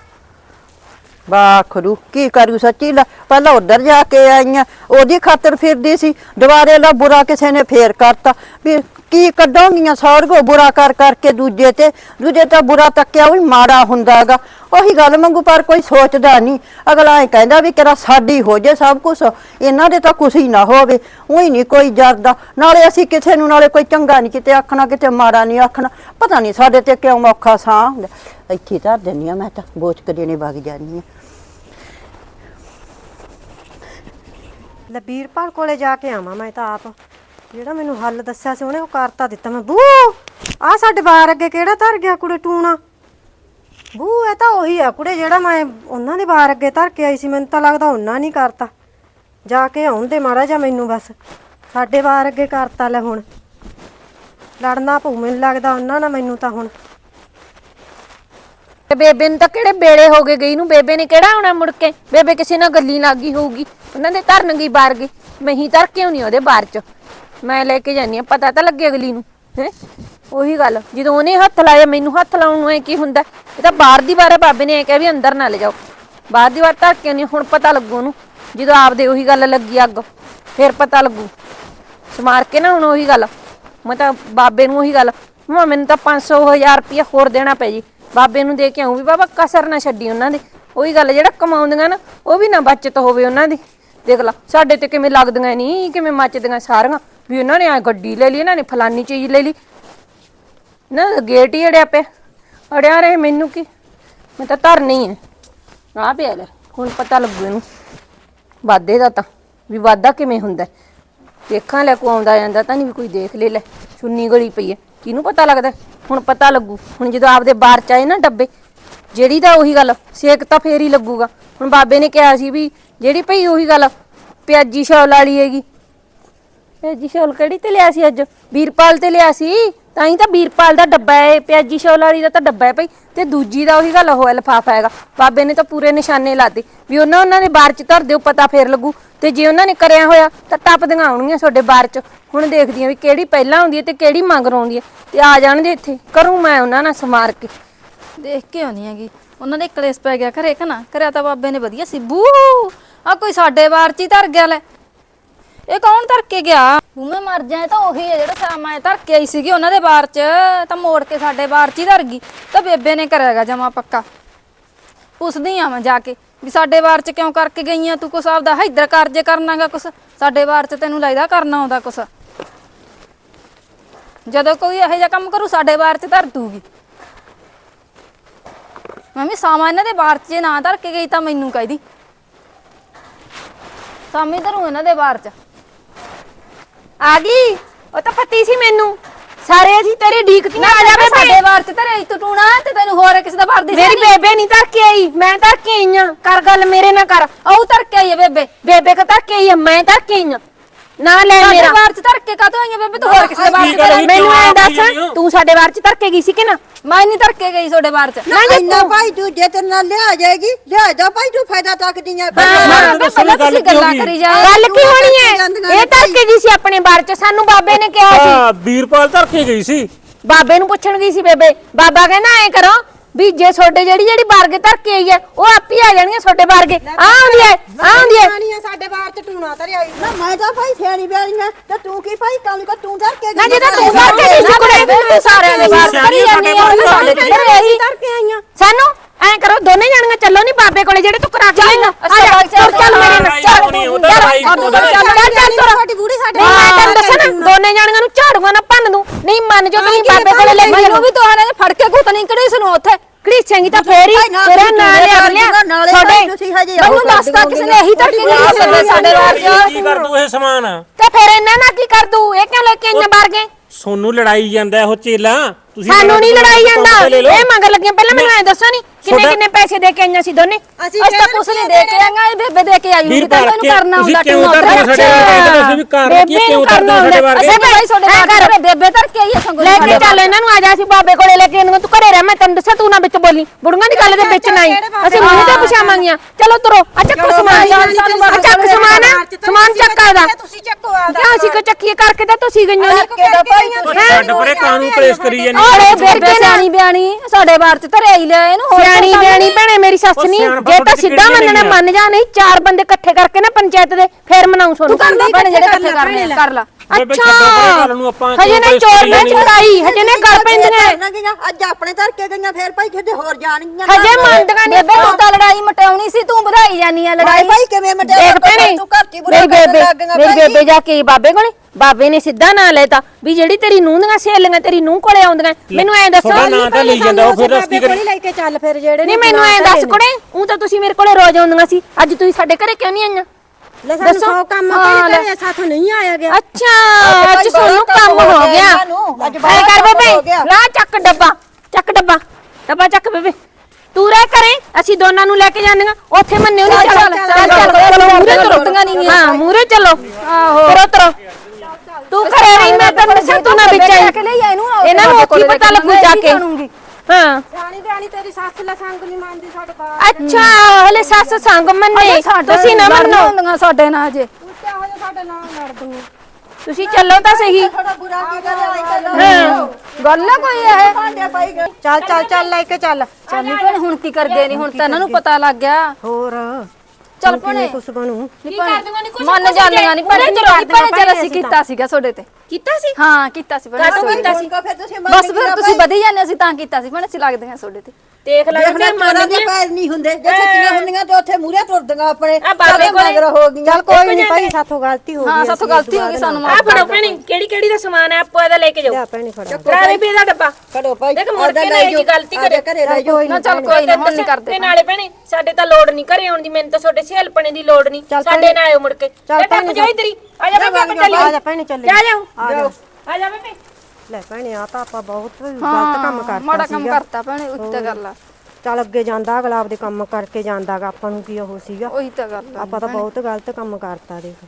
ਬਾਖਰੂ ਕੀ ਕਰੂ ਸੱਚੀ ਲੈ ਪਹਿਲਾਂ ਉਧਰ ਜਾ ਕੇ ਆਈਆਂ। ਉਹਦੀ ਖਾਤਰ ਫਿਰਦੀ ਸੀ। ਦੁਬਾਰੇ ਲਾ ਬੁਰਾ ਕਿਸੇ ਨੇ ਫੇਰ ਕਰਤਾ। ਵੀ ਕੀ ਕੱਢੋਗੀਆਂ ਸੌਰਗੋ ਬੁਰਾ ਕਰ ਕਰਕੇ ਦੂਜੇ ਤੇ? ਦੂਜੇ ਤਾਂ ਬੁਰਾ ਤੱਕਿਆ ਵੀ ਮਾੜਾ ਹੁੰਦਾਗਾ ਉਹੀ ਗੱਲ ਮੰਗੂ ਪਰ ਕੋਈ ਸੋਚਦਾ ਨਹੀਂ। ਅਗਲਾ ਇਹ ਕਹਿੰਦਾ ਵੀ ਕਿਰਾ ਸਾਡੀ ਹੋ ਜੇ ਸਭ ਕੁਝ ਇਹਨਾਂ ਦੇ ਤਾਂ ਕੁਛ ਹੀ ਨਾ ਹੋਵੇ। ਉਹੀ ਨਹੀਂ ਕੋਈ ਜਰਦਾ। ਨਾਲੇ ਅਸੀਂ ਕਿਸੇ ਨੂੰ ਨਾਲੇ ਕੋਈ ਚੰਗਾ ਨਹੀਂ ਕਿਤੇ ਆਖਣਾ, ਕਿਤੇ ਮਾੜਾ ਨਹੀਂ ਆਖਣਾ। ਪਤਾ ਨਹੀਂ ਸਾਡੇ ਤੇ ਕਿਉਂ ਔਖਾ ਸਾਂ ਹੁੰਦਾ। ਇੱਥੇ ਧਰ ਦਿੰਦੀ ਆ ਮੈਂ ਤਾਂ। ਬੋਚ ਕੇ ਦੇਣੇ ਵਗ ਜਾਂਦੀ ਆ। ਲੈ ਕੋਲੇ ਜਾ ਕੇ ਆਵਾਂ ਮੈਂ ਤਾਂ ਆਪ। ਜਿਹੜਾ ਮੈਨੂੰ ਹੱਲ ਦੱਸਿਆ ਸੀ, ਉਹਨੇ ਉਹ ਕਰਤਾ ਦਿੱਤਾ। ਮੈਂ ਬੂ ਆ ਸਾਡੇ ਬਾਰ ਅੱਗੇ ਕਿਹੜਾ ਧਰ ਗਿਆ ਕੁੜੇ ਟੂਣਾ? ਬੂ ਇਹ ਤਾਂ ਉਹੀ ਆ ਕੁੜੇ ਜਿਹੜਾ ਮੈਂ ਉਹਨਾਂ ਦੇ ਬਾਰ ਅੱਗੇ ਧਰ ਕੇ ਆਈ ਸੀ, ਮੈਨੂੰ ਤਾਂ ਲੱਗਦਾ ਉਹਨਾਂ ਨਹੀਂ ਕਰਤਾ। ਜਾ ਕੇ ਆਉਣ ਦੇ ਮਾੜਾ ਜਿਹਾ ਮੈਨੂੰ ਬਸ। ਸਾਡੇ ਬਾਰ ਅੱਗੇ ਕਰਤਾ ਲੈ ਹੁਣ। ਲੜਨਾ ਪਊ, ਮੈਨੂੰ ਲੱਗਦਾ ਉਹਨਾਂ ਨਾਲ ਮੈਨੂੰ ਤਾਂ ਹੁਣ। ਤੇ ਬੇਬੇ ਨੂੰ ਤਾਂ ਕਿਹੜੇ ਬੇੜੇ ਹੋ ਗਏ ਗਈ ਨੂੰ? ਬੇਬੇ ਨੇ ਕਿਹੜਾ ਆਉਣਾ ਮੁੜ ਕੇ? ਬੇਬੇ ਕਿਸੇ ਨਾਲ ਗੱਲੀ ਲੱਗੀ ਹੋਊਗੀ। ਉਹਨਾਂ ਦੇ ਧਰਨ ਗਈ ਬਾਹਰ ਗਈ ਮੈਂ ਧਰ ਕਿਉਂ ਨਹੀਂ ਉਹਦੇ ਬਾਹਰ ਚ। ਮੈਂ ਲੈ ਕੇ ਜਾਨੀ ਆ ਪਤਾ ਤਾਂ ਲੱਗੇ ਅਗਲੀ ਨੂੰ, ਹੈ? ਉਹੀ ਗੱਲ, ਜਦੋਂ ਉਹਨੇ ਹੱਥ ਲਾਇਆ, ਮੈਨੂੰ ਹੱਥ ਲਾਉਣ ਨੂੰ ਐ ਕੀ ਹੁੰਦਾ? ਇਹ ਤਾਂ ਬਾਹਰ ਦੀ ਬਾਰੇ ਬਾਬੇ ਨੇ ਐ ਕਿਹਾ ਵੀ ਅੰਦਰ ਨਾ ਲੈ ਜਾਓ। ਬਾਹਰ ਦੀ ਵਾਰ ਧਰ ਨਹੀਂ ਹੁਣ ਪਤਾ ਲੱਗੂ ਉਹਨੂੰ, ਜਦੋਂ ਆਪਦੇ ਉਹੀ ਗੱਲ ਲੱਗੀ ਅੱਗ, ਫਿਰ ਪਤਾ ਲੱਗੂ। ਸਮਾਰ ਕੇ ਨਾ ਹੁਣ ਉਹੀ ਗੱਲ, ਮੈਂ ਤਾਂ ਬਾਬੇ ਨੂੰ ਉਹੀ ਗੱਲ ਮੈਂ ਮੈਨੂੰ ਤਾਂ 500 1000 ਰੁਪਇਆ ਹੋਰ ਦੇਣਾ ਪੈ ਜੀ। ਬਾਬੇ ਨੂੰ ਦੇ ਕੇ ਆਉਂ ਵੀ, ਬਾਬਾ, ਕਸਰ ਨਾ ਛੱਡੀ ਉਹਨਾਂ ਦੀ। ਉਹੀ ਗੱਲ, ਜਿਹੜਾ ਕਮਾਉਂਦੀਆਂ ਨਾ, ਉਹ ਵੀ ਨਾ ਬਚਤ ਹੋਵੇ ਉਹਨਾਂ ਦੀ। ਦੇਖ ਲਾ, ਸਾਡੇ ਤੇ ਕਿਵੇਂ ਲੱਗਦੀਆਂ ਨਹੀਂ ਕਿਵੇਂ ਮੱਚਦੀਆਂ ਸਾਰੀਆਂ। ਵੀ ਉਹਨਾਂ ਨੇ ਆ ਗੱਡੀ ਲੈ ਲਈ, ਇਹਨਾਂ ਨੇ ਫਲਾਨੀ ਚੀਜ਼ ਲੈ ਲਈ। ਨਾ, ਗੇਟ ਹੀ ਅੜਿਆ ਪਿਆ। ਅੜਿਆ ਰਹੇ ਮੈਨੂੰ ਕੀ? ਮੈਂ ਤਾਂ ਧਰ ਨਹੀਂ ਹੈ ਆ ਪਿਆ ਲੈ, ਹੁਣ ਪਤਾ ਲੱਗੂ ਇਹਨੂੰ। ਵਾਧੇ ਦਾ ਤਾਂ, ਵੀ ਵਾਧਾ ਕਿਵੇਂ ਹੁੰਦਾ। ਦੇਖਾਂ ਲੈ, ਕੋ ਆਉਂਦਾ ਜਾਂਦਾ, ਤਾਂ ਨਹੀਂ ਵੀ ਕੋਈ ਦੇਖ ਲੈ ਲੈ। ਚੁੰਨੀ ਗਲੀ ਪਈ ਹੈ ਕਿਹਨੂੰ ਪਤਾ ਲੱਗਦਾ? ਹੁਣ ਪਤਾ ਲੱਗੂ। ਹੁਣ ਜਦੋਂ ਆਪਦੇ ਬਾਹਰ ਚ ਆਏ ਨਾ ਡੱਬੇ ਜਿਹੜੀ ਤਾਂ ਉਹੀ ਗੱਲ, ਸੇਕ ਤਾਂ ਫੇਰ ਹੀ ਲੱਗੂਗਾ। ਹੁਣ ਬਾਬੇ ਨੇ ਕਿਹਾ ਸੀ ਵੀ ਜਿਹੜੀ ਭਈ ਉਹੀ ਗੱਲ, ਪਿਆਜੀ ਸ਼ੌਲ ਵਾਲੀ ਹੈਗੀ। ਪਿਆਜੀ ਸ਼ੌਲ ਕਿਹੜੀ ਤੇ ਲਿਆ ਸੀ ਅੱਜ? ਵੀਰਪਾਲ ਤੇ ਲਿਆ ਸੀ? ਤਾਂ ਹੀ ਤਾਂ ਵੀਰਪਾਲ ਦਾ ਡੱਬਾ ਹੈ ਪਿਆਜੀ ਸ਼ੌਲ ਵਾਲੀ ਦਾ ਤਾਂ ਡੱਬਾ ਹੈ ਭਈ। ਤੇ ਦੂਜੀ ਦਾ ਉਹੀ ਗੱਲ ਹੋਇਆ ਲਫਾਫਾ ਹੈਗਾ। ਬਾਬੇ ਨੇ ਤਾਂ ਪੂਰੇ ਨਿਸ਼ਾਨੇ ਲਾਤੇ ਵੀ ਉਹਨਾਂ ਉਹਨਾਂ ਨੇ ਬਾਹਰ ਚ ਧਰ ਦਿਓ, ਪਤਾ ਫੇਰ ਲੱਗੂ। ਤੇ ਜੇ ਉਹਨਾਂ ਨੇ ਕਰਿਆ ਹੋਇਆ, ਤਾਂ ਟੱਪਦੀਆਂ ਆਉਣਗੀਆਂ ਤੁਹਾਡੇ ਬਾਹਰ ਚ। ਹੁਣ ਦੇਖਦੀਆਂ ਵੀ ਕਿਹੜੀ ਪਹਿਲਾਂ ਆਉਂਦੀ ਹੈ ਤੇ ਕਿਹੜੀ ਮੰਗ ਆਉਂਦੀ ਹੈ। ਤੇ ਆ ਜਾਣਗੇ ਇੱਥੇ। ਕਰੂੰ ਮੈਂ ਉਹਨਾਂ ਨਾਲ ਸਮਾਰ ਕੇ। ਦੇਖ ਕੇ ਆਉਣੀ ਹੈਗੀ। ਉਹਨਾਂ ਦੇ ਕਲੇਸ਼ ਪੈ ਗਿਆ ਘਰੇ ਕਨਾ ਕਰਿਆ ਤਾਂ ਬਾਬੇ ਨੇ ਵਧੀਆ ਸਿੱਬੂ ਬੂ ਆ ਕੋਈ ਸਾਡੇ ਬਾਰ ਚ ਹੀ ਧਰ ਗਿਆ ਲੈ। ਇਹ ਕੌਣ ਧਰ ਕੇ ਗਿਆ? ਮੈਂ ਮਰ ਜਾਏ ਤਾਂ ਉਹੀ ਹੈ ਜਿਹੜਾ ਸਾਮਾ ਧਰ ਕੇ ਆਈ ਸੀਗੀ ਉਹਨਾਂ ਦੇ ਬਾਰ ਚ, ਤਾਂ ਮੋੜ ਕੇ ਸਾਡੇ ਬਾਰ ਚ ਹੀ ਧਰ ਗਈ। ਤਾਂ ਬੇਬੇ ਨੇ ਕਰਿਆਗਾ ਜਮਾ ਪੱਕਾ। ਪੁੱਛਦੀ ਆ ਮੈਂ ਜਾ ਕੇ, ਵੀ ਸਾਡੇ ਬਾਰ ਚ ਕਿਉਂ ਕਰਕੇ ਗਈ ਆ ਤੂੰ ਕੁਛ ਆਪਦਾ? ਇੱਧਰ ਕਾਰਜ ਕਰਨਾਗਾ ਕੁਛ। ਸਾਡੇ ਬਾਰ ਚ ਤੈਨੂੰ ਲੱਗਦਾ ਕਰਨਾ ਆਉਂਦਾ ਕੁਛ। ਜਦੋਂ ਕੋਈ ਇਹੋ ਜਿਹਾ ਕੰਮ ਕਰੂ, ਸਾਡੇ ਬਾਰ ਚ ਧਰ ਦੂਗੀ। ਮੰਮੀ ਸਾਮਾ ਇਹਨਾਂ ਦੇ ਬਾਰ 'ਚ ਜੇ ਨਾ ਧਰ ਕੇ ਗਈ ਤਾਂ ਮੈਨੂੰ ਕਹਿਦੀ ਸਾਮੀ ਧਰੂ ਇਹਨਾਂ ਦੇ ਬਾਰ 'ਚ। ਆ ਗਈ? ਉਹ ਤਾਂ ਪਤੀ ਸੀ ਮੈਨੂੰ। ਸਾਰੇ ਅਸੀਂ ਤੇਰੀ ਢੀਕਤੀਆਂ ਆ ਜਾਵੇ ਸਾਡੇ ਬਾਰ 'ਚ ਧਰੇ ਤੂੰ ਟੂਣਾ ਤੇ ਤੈਨੂੰ ਹੋਰ ਕਿਸੇ ਦਾ ਬਾਰ ਦੇ ਮੇਰੀ ਬੇਬੇ ਨਹੀਂ ਧਰ ਕੇ ਆਈ। ਮੈਂ ਧਰ ਕੇ ਆਈ ਆਂ। ਕਰ ਗੱਲ ਮੇਰੇ ਨਾਲ ਕਰ। ਆਉ ਧਰ ਕੇ ਆਈ ਹੈ ਬੇਬੇ। ਬੇਬੇ ਕਾ ਧਰ ਕੇ ਆਈ ਆਂ ਮੈਂ ਧਰ ਕੇ ਆਈ ਆਂ। ਨਾ ਲੈ ਸਾਡੇ ਮੇਰਾ। ਬਾਰ 'ਚ ਧਰ ਕੇ ਕਾਹਤੋਂ ਆਈ ਹੈ ਬੇਬੇ? ਤੂੰ ਹੋਰ ਕਿਸੇ ਦੇ ਬਾਰ 'ਚ? ਮੈਨੂੰ ਐ ਦੱਸ? ਤੂੰ ਸਾਡੇ ਬਾਰ ਚ ਧਰ ਕੇ ਗਈ ਸੀ ਕਿ ਨਾ? ਮੈਂ ਨਹੀਂ ਧਰ ਕੇ ਗਈ ਤੁਹਾਡੇ ਬਾਰ 'ਚ। ਨਾ ਇੰਨਾ ਭਾਈ ਤੂੰ ਜੇ ਤੇਰੇ ਨਾਲ ਲਿਆ ਜਾਏਗੀ ਲਿਆ ਜਾ ਭਾਈ ਤੂੰ ਫਾਇਦਾ ਬੇਬੇ ਦੱਸੋ ਪਹਿਲਾਂ ਗੱਲ ਤੁਸੀਂ ਗੱਲਾਂ? ਕਰੀ ਜਾਏ ਗੱਲ ਕੀ ਹੋਣੀ ਨੇ ਇਹ ਧਰ ਕੇ ਗਈ ਸੀ ਆਪਣੇ ਬਾਰ ਚ ਸਾਨੂੰ ਬਾਬੇ ਨੇ ਕਿਹਾ ਸੀ। ਹਾਂ ਵੀਰਪਾਲ ਧਰ ਕੇ ਗਈ ਸੀ। ਬਾਬੇ ਨੂੰ ਪੁੱਛਣ ਗਈ ਸੀ ਬੇਬੇ। ਬਾਬਾ ਕਹਿੰਦਾ ਐ ਕਰੋ ਵੀ ਜੇ ਛੋਡੇ ਜਿਹੜੀ ਜਿਹੜੀ ਬਾਰਗੇ ਧਰ ਕੇ ਆਈ ਹੈ ਉਹ ਆਪੇ ਆ ਜਾਣਗੀਆਂ ਛੋਡੇ ਬਾਰਗੇ ਆ ਆਉਂਦੀ ਹੈ ਆ ਆਉਂਦੀ ਹੈ। ਸਾਡੇ ਬਾਹਰ ਚ ਟੂਣਾ ਧਰਿਆ ਈ। ਨਾ ਮੈਂ ਤਾਂ ਭਾਈ ਸਿਆਣੀ ਬਿਆਣੀ ਆ ਤੇ ਤੂੰ ਕੀ ਭਾਈ ਕੰਮ ਕਰ ਤੂੰ ਧਰ ਕੇ ਨਾ ਜਿਹਦਾ ਤੂੰ ਧਰ ਕੇ ਗਈ ਸੀ ਕੁੜੇ ਤੂੰ ਸਾਰਿਆਂ ਦੇ ਜਾਂਦੀ ਸਾਡੇ ਧਰ ਕੇ ਆਈ ਕੇ ਆਈਆਂ ਸਾਨੂੰ ਐ ਕਰੋ ਦੋਨੇ ਜਾਣੀਆਂ ਚੱਲੋ ਨਹੀਂ ਬਾਬੇ ਕੋਲੇ ਜਿਹੜੇ ਤੂੰ ਕਰਾ ਕੇ ਆਈਆਂ ਆ ਜਾ ਚੱਲ, ਚੱਲ, ਤੁਰ ਚੱਲ ਮੇਰੇ ਨਾਲ ਚੱਲ ਚੱਲ, ਚੱਲ, ਹੋਣੀ। ਚੱਲ, ਚੱਲ, ਚੱਲ, ਤੁਰ। ਸਾਡੀ ਬੂੜੀ ਸਾਡੇ ਮੈਂ ਤੈਨੂੰ ਦੱਸਾਂ ਨਾ ਦੋਨੇ ਜਾਣੀਆਂ ਨੂੰ ਝਾੜੂਆਂ ਨਾਲ ਭੰਨ ਦੂੰ ਨਹੀਂ ਮੰਨ ਜੋ ਤੁਸੀਂ ਬਾਬੇ ਕੋਲੇ ਲੈ ਮੈਨੂੰ ਮੈਨੂੰ ਵੀ ਤੁਹਾਨੇ ਨੇ ਫੜ ਕੇ ਘੁੱਟ ਨਹੀਂ ਕੜੀ ਸੁਣੋ ਉੱਥੇ ਘੜੀਸੇਂਗੀ ਤਾਂ ਫੇਰ ਹੀ ਤੇਰਾ ਨਾਂ ਲਿਆ ਲਿਆ ਤੁਹਾਡੇ ਭਾਈ ਤੁਸੀਂ ਹਜੇ ਉਹ ਮੈਨੂੰ ਕਰ ਦੱਸਤਾ ਕਿਸੇ ਨੇ ਇਹੀ ਧਰ ਕੇ ਗਈ ਤੁਹਾਡੀ ਸਾਡੇ ਸਾਡੇ ਬਾਰ 'ਚ ਕੀ ਕਰ ਦੂ ਇਹ ਸਮਾਨ ਤੇ ਫਿਰ ਇਹਨਾਂ ਨਾਲ ਕੀ ਕਰ ਦੂ ਇਹ ਕਿਉਂ ਲੈ ਕੇ ਆਈਆਂ ਬਾਹਰ ਗਏ ਸੋਨੂੰ ਲੜਾਈ ਜਾਂਦਾ ਉਹ ਚੇਲਾ ਤੁਸੀਂ ਸਾਨੂੰ ਨਹੀਂ ਲੜਾਈ ਜਾਂਦਾ। ਇਹ ਮੰਗ ਲੱਗੀਆਂ ਪਹਿਲਾਂ ਮੈਨੂੰ ਐ ਦੱਸੋ ਨਹੀਂ ਕਿੰਨੇ ਕਿੰਨੇ ਪੈਸੇ ਦੇ ਕੇ ਆਈਆਂ ਸੀ ਦੋਨੇ? ਅਸੀਂ ਤਾਂ ਕੁਛ ਨਹੀਂ ਦੇ ਕੇ ਇਹ ਬੇਬੇ ਦੇ ਕੇ ਆਈ ਵੀਰ ਤਾਂ ਕੇ ਕਰਨਾ ਹੁੰਦਾ ਕਿਉਂ ਹੋ ਸਾਡੇ ਵਰਗੇ? ਤੁਸੀਂ ਵੀ ਘਰ ਕੀ ਕਿਉਂ ਨੂੰ ਹੋ ਸਾਡੇ ਕਰਨਾ ਵਰਗੇ? ਅਸੀਂ ਭਾਈ ਤੁਹਾਡੇ। ਚ ਬੇਬੇ ਧਰ ਕੇ ਆਈ ਹੈ ਸੰਗੋ ਲੈ ਕੇ ਚੱਲ ਇਹਨਾਂ ਨੂੰ ਆ ਜਾ ਅਸੀਂ ਬਾਬੇ ਕੋਲੇ ਲੈ ਕੇ ਇਹਨੂੰ ਤੂੰ ਘਰੇ ਰਹਿ ਮੈਂ ਤੈਨੂੰ ਦੱਸਾਂ ਤੂੰ ਨਾ ਵਿੱਚ ਬੋਲੀ। ਬੁੜੀਆਂ ਦੀ ਗੱਲ ਦੇ ਵਿੱਚ ਨਾ ਆਈ। ਅਸੀਂ ਮੂੰਹ ਤੇ ਪੁਛਾਵਾਂਗੀਆਂ ਚਲੋ ਤੁਰੋ। ਆ ਚੱਕੋ ਸਮਾਨ ਚੱਕ ਸਮਾਨ ਸਮਾਨ ਚੱਕ ਆਦਾ ਤੁਸੀਂ ਚੱਕੋ ਆਦਾ ਕਿਉਂ ਅਸੀਂ ਕੋ ਚੱਕੀਏ? ਕਰਕੇ ਤਾਂ ਤੁਸੀਂ ਗਈਆਂ? ਨੇ ਛੱਡ ਪਰੇ ਕਾਨੂੰ ਕਲੇਸ਼ ਕਰੀ ਜਾਂਦੀ ਓਏ ਬੇਬੇ ਸਿਆਣੀ ਬਿਆਣੀ? ਸਾਡੇ ਬਾਰ ਚ ਧਰੇ ਹੀ ਲੈ ਇਹਨੂੰ ਹੋਰ ਸਿਆਣੀ ਬਿਆਣੀ। ਭੈਣੇ ਮੇਰੀ ਸੱਸ ਉਹ ਨਹੀਂ ਸਿਆਣਪ ਜੇ ਤਾਂ ਤੁਹਾਡੀ ਸਿੱਧਾ ਕਿਹੜੀ ਮੰਨਣਾ ਨਹੀਂ ਆ। ਮੰਨ ਜਾ ਨਹੀਂ ਚਾਰ ਬੰਦੇ ਇਕੱਠੇ ਕਰਕੇ ਨਾ ਪੰਚਾਇਤ ਦੇ ਫੇਰ ਮਨਾਉ ਤੂੰ ਸੋਨੂੰ ਕਰ ਲੈ ਭੈਣੇ ਜਿਹੜੇ ਇਕੱਠੇ ਕਰਨੇ ਆ, ਕਰ ਲਾ ਬੇਬੇ ਛੱਡੋ ਪਰੇ ਗੱਲ ਨੂੰ ਆਪਾਂ ਹਜੇ ਨੇ ਕਿਉਂ ਚੋਰ ਕਲੇਸ਼ ਨੇ ਕਰੀ ਜਾਂਦੇ ਚੁਕਾਈ ਹਜੇ ਨੇ। ਗੱਲ ਪੈਂਦੀਆਂ ਪੈਂਦੀਆਂ ਅੱਜ ਆਪਣੇ ਧਰ ਕੇ ਗਈਆਂ ਫੇਰ ਭਾਈ ਕਿਤੇ ਹੋਰ ਜਾਣਗੀਆਂ ਹਜੇ ਮੰਨਦੀਆਂ ਨਹੀਂ ਬੇਬੇ ਤੂੰ ਤਾਂ ਲੜਾਈ ਮਟਾਉਣੀ ਸੀ ਤੂੰ ਵਧਾਈ ਜਾਨੀ ਆ ਲੜਾਈ। ਲੜਾਈ ਭਾਈ ਕਿਵੇਂ ਮਟਿਆ ਦੇਖ ਭੈਣੇ ਤੂੰ ਘਰ ਚ ਹੀ ਬੁਰਾ ਮੇਰੀ ਕਰਨ ਬੇਬੇ ਲੱਗ ਗਈਆਂ ਮੇਰੀ ਭਾਈ। ਬੇਬੇ ਜਾ ਕੇ ਬਾਬੇ ਕੋਲੇ ਬਾਬੇ ਨੇ ਸਿੱਧਾ ਨਾਂ ਲੈਤਾ ਵੀ ਜਿਹੜੀ ਤੇਰੀ ਨੂੰਹ ਦੀਆਂ ਸਹੇਲੀਆਂ ਤੇਰੀ ਨੂੰਹ ਕੋਲੇ ਆਉਂਦੀਆਂ। ਮੈਨੂੰ ਐਂ ਦੱਸੋ ਤੁਹਾਡਾ ਨਾਂ ਤਾਂ ਲਈ ਜਾਂਦਾ ਉਹ ਫਿਰ ਬਾਬੇ ਰਸਤੀ ਕੋਲ ਕਰੀ? ਹੀ ਲੈ ਕੇ ਚੱਲ ਫਿਰ ਜਿਹੜੇ ਨਹੀਂ ਨੇ ਮੈਨੂੰ ਐਂ ਦੱਸ ਕੁੜੇ ਉਹ ਤਾਂ ਤੁਸੀਂ ਮੇਰੇ ਕੋਲੇ ਰੋਜ਼ ਆਉਂਦੀਆਂ ਸੀ ਅੱਜ ਤੁਸੀਂ ਸਾਡੇ ਘਰੇ ਕਿਉਂ ਨਹੀਂ ਆਈਆਂ? ਲੈ ਸਾਨੂੰ ਸੌ ਕੰਮ ਆਪਣੇ ਘਰੇ ਸਾਥੋਂ ਨਹੀਂ ਆਇਆ ਗਿਆ। ਅੱਛਾ ਅੱਜ ਸਾਨੂੰ ਕੰਮ ਹੋ ਗਿਆ। ਅੱਜ ਐ ਕਰ ਹੋ ਬੇਬੇ ਗਿਆ। ਲਾ ਚੱਕ ਡੱਬਾ ਚੱਕ ਡੱਬਾ ਡੱਬਾ ਚੱਕ ਬੇਬੇ। ਤੂੰ ਰਹਿ ਕਰੇ ਅਸੀਂ ਦੋਨਾਂ ਨੂੰ ਲੈ ਕੇ ਜਾਂਦੀਆਂ ਉੱਥੇ ਮੰਨੇ ਉਹਨੇ ਚੱਲ ਚੱਲ ਚੱਲ ਮੂਰੇ ਚਲੋ ਹਾਂ ਮੂਰੇ ਚਲੋ। ਆਹੋ। ਕਰੋ ਤਰੋ। ਤੂੰ ਘਰੇ ਰਹੀ ਮੈਂ ਤੈਨੂੰ ਦੱਸਿਆ ਤੂੰ ਨਾ ਵਿੱਚ ਆਈ। ਇਹਨੂੰ ਨੂੰ ਉੱਥੇ ਪਤਾ ਲੱਗੂ ਜਾ ਕੇ। ਹਾਂ। ਰਾਣੀ ਰਾਣੀ ਤੇਰੀ ਸੱਸ ਲਾ ਸੰਗ ਨਹੀਂ ਮੰਨਦੀ ਸਾਡੇ ਬਾਹਰ ਅੱਛਾ ਹਲੇ ਸੱਸ ਸੰਗ ਮੰਨੇ। ਤੁਸੀਂ ਨਾ ਮੰਨੋ। ਹੁੰਦੀਆਂ ਸਾਡੇ ਨਾਲ ਜੇ। ਉੱਚਾ ਹੋ ਜਾ ਸਾਡੇ ਨਾਲ ਲੜਦੀਆਂ ਤੁਸੀਂ ਚੱਲੋ ਤਾਂ ਸਹੀ। ਥੋੜਾ ਬੁਰਾ ਕੀ ਗੱਲ ਆਈ ਕਰ ਹਾਂ। ਗੱਲ ਆ ਕੋਈ ਇਹ। ਭਾਂਡੇ ਪਾਈ ਗਏ। ਚੱਲ ਚੱਲ ਚੱਲ ਲੈ ਕੇ ਚੱਲ। ਚੱਲ ਨੀ ਭੈਣੇ ਹੁਣ ਕੀ ਕਰਦੇ ਨਹੀਂ ਹੁਣ ਤਾਂ ਇਹਨਾਂ ਨੂੰ ਪਤਾ ਲੱਗ ਗਿਆ। ਹੋਰ। ਚੱਲ ਭੈਣੇ। ਕੁਛ ਬਣੂ। ਕੀ ਕਰ ਦੂੰਗਾ ਨਹੀਂ ਕੁਝ ਮੰਨ ਜਾਂਦੀਆਂ ਨਹੀਂ। ਭੈਣੇ ਚਲੋ ਭੈਣੇ ਚੱਲ ਅਸੀਂ ਕੀਤਾ ਸੀਗਾ ਤੁਹਾਡੇ ਤੇ। ਕੀਤਾ ਸੀ? ਹਾਂ ਕੀਤਾ ਸੀ। ਭੈਣੇ ਕਾਹਤੋਂ ਕੀਤਾ ਸੀ? ਫਿਰ ਤੁਸੀਂ ਬਸ ਫਿਰ ਤੁਸੀਂ ਵਧੀ ਜਾਂਦੇ ਅਸੀਂ ਤਾਂ ਕੀਤਾ ਸੀ। ਭੈਣੇ ਅਸੀਂ ਲੱਗਦੇ ਹਾਂ ਤੁਹਾਡੇ ਤੇ। ਦੇਖ ਲੈ ਦੇਖਣਾ ਚੋਰਾਂ ਦੇ ਪੈਰ ਨਹੀਂ ਹੁੰਦੇ। ਜੇ ਸੱਚੀਆਂ ਹੁੰਦੀਆਂ ਤੇ ਉੱਥੇ ਮੂਰੇ ਤੁਰਦੀਆਂ ਆਪਣੇ। ਆ ਬਾਬੇ ਕੋਲੇ- ਮਗਰ ਹੋ ਗਈਆਂ। ਚੱਲ ਕੋਈ ਨਹੀਂ ਭਾਈ ਸਾਥੋਂ ਗਲਤੀ ਹੋ ਗਈ ਹਾਂ ਸਾਥੋਂ ਗਲਤੀ ਹੋ ਗਈ ਸਾਨੂੰ ਆ ਫੜੋ ਭੈਣੀ ਕਿਹੜੀ ਕਿਹੜੀ ਦਾ ਸਮਾਨ ਹੈ? ਆਪੋ ਇਹਦਾ ਲੈ ਕੇ ਜਾਓ। ਲਿਆ ਭੈਣੇ ਫੜਾ। ਰਾਵੇ ਵੀ ਇਹਦਾ ਡੱਬਾ। ਕਰੋ ਭਾਈ। ਦੇਖ ਮੁੜ ਕੇ ਨਾ ਇਹ ਗਲਤੀ ਕਰੇ। ਘਰੇ ਲੈ ਜਾਓ। ਨਾ ਚੱਲ ਕੋਈ ਨਹੀਂ ਹੁਣ ਨਹੀਂ ਕਰਦੇ ਤੇ ਨਾਲੇ ਭੈਣੇ ਸਾਡੇ ਤਾਂ ਲੋੜ ਨਹੀਂ ਘਰੇ ਆਉਣ ਦੀ ਮੈਨੂੰ ਤਾਂ ਤੁਹਾਡੇ ਸਹੇਲਪਣੇ ਦੀ ਲੋੜ ਨਹੀਂ। ਚੱਲ ਸਾਡੇ ਭੈਣੇ। ਨਾਲ ਆਇਓ ਮੁੜ ਕੇ। ਚੱਲ ਤੇ ਟੱਪ ਭੈਣੇ, ਜਾਓ ਇਧਰੀ ਆ ਜਾ ਬੇਬੇ ਆਪਾਂ ਚੱਲੀਏ। ਆ ਜਾ ਭੈਣੇ ਚੱਲੀਏ। ਜਾ ਜਾਓ। ਆ ਜਾ ਆ ਜਾ ਬੇਬੇ ਲੈ ਭੈਣੇ ਆ ਤਾਂ ਆਪਾਂ ਬਹੁਤ ਗਲਤ ਕੰਮ ਕਰਤਾ ਮਾੜਾ ਕੰਮ ਸੀਗਾ। ਕਰਤਾ ਭੈਣੇ ਉੱਤੇ ਗੱਲ ਆ। ਚੱਲ ਅੱਗੇ ਜਾਂਦਾ ਅਗਲਾ ਆਪਦੇ ਕੰਮ ਕਰਕੇ ਜਾਂਦਾਗਾ ਆਪਾਂ ਨੂੰ ਕੀ ਉਹ ਸੀਗਾ। ਉਹੀ ਤਾਂ ਗੱਲ ਆ ਆਪਾਂ ਤਾਂ ਬਹੁਤ ਗਲਤ ਕੰਮ ਕਰਤਾ ਦੇਖ।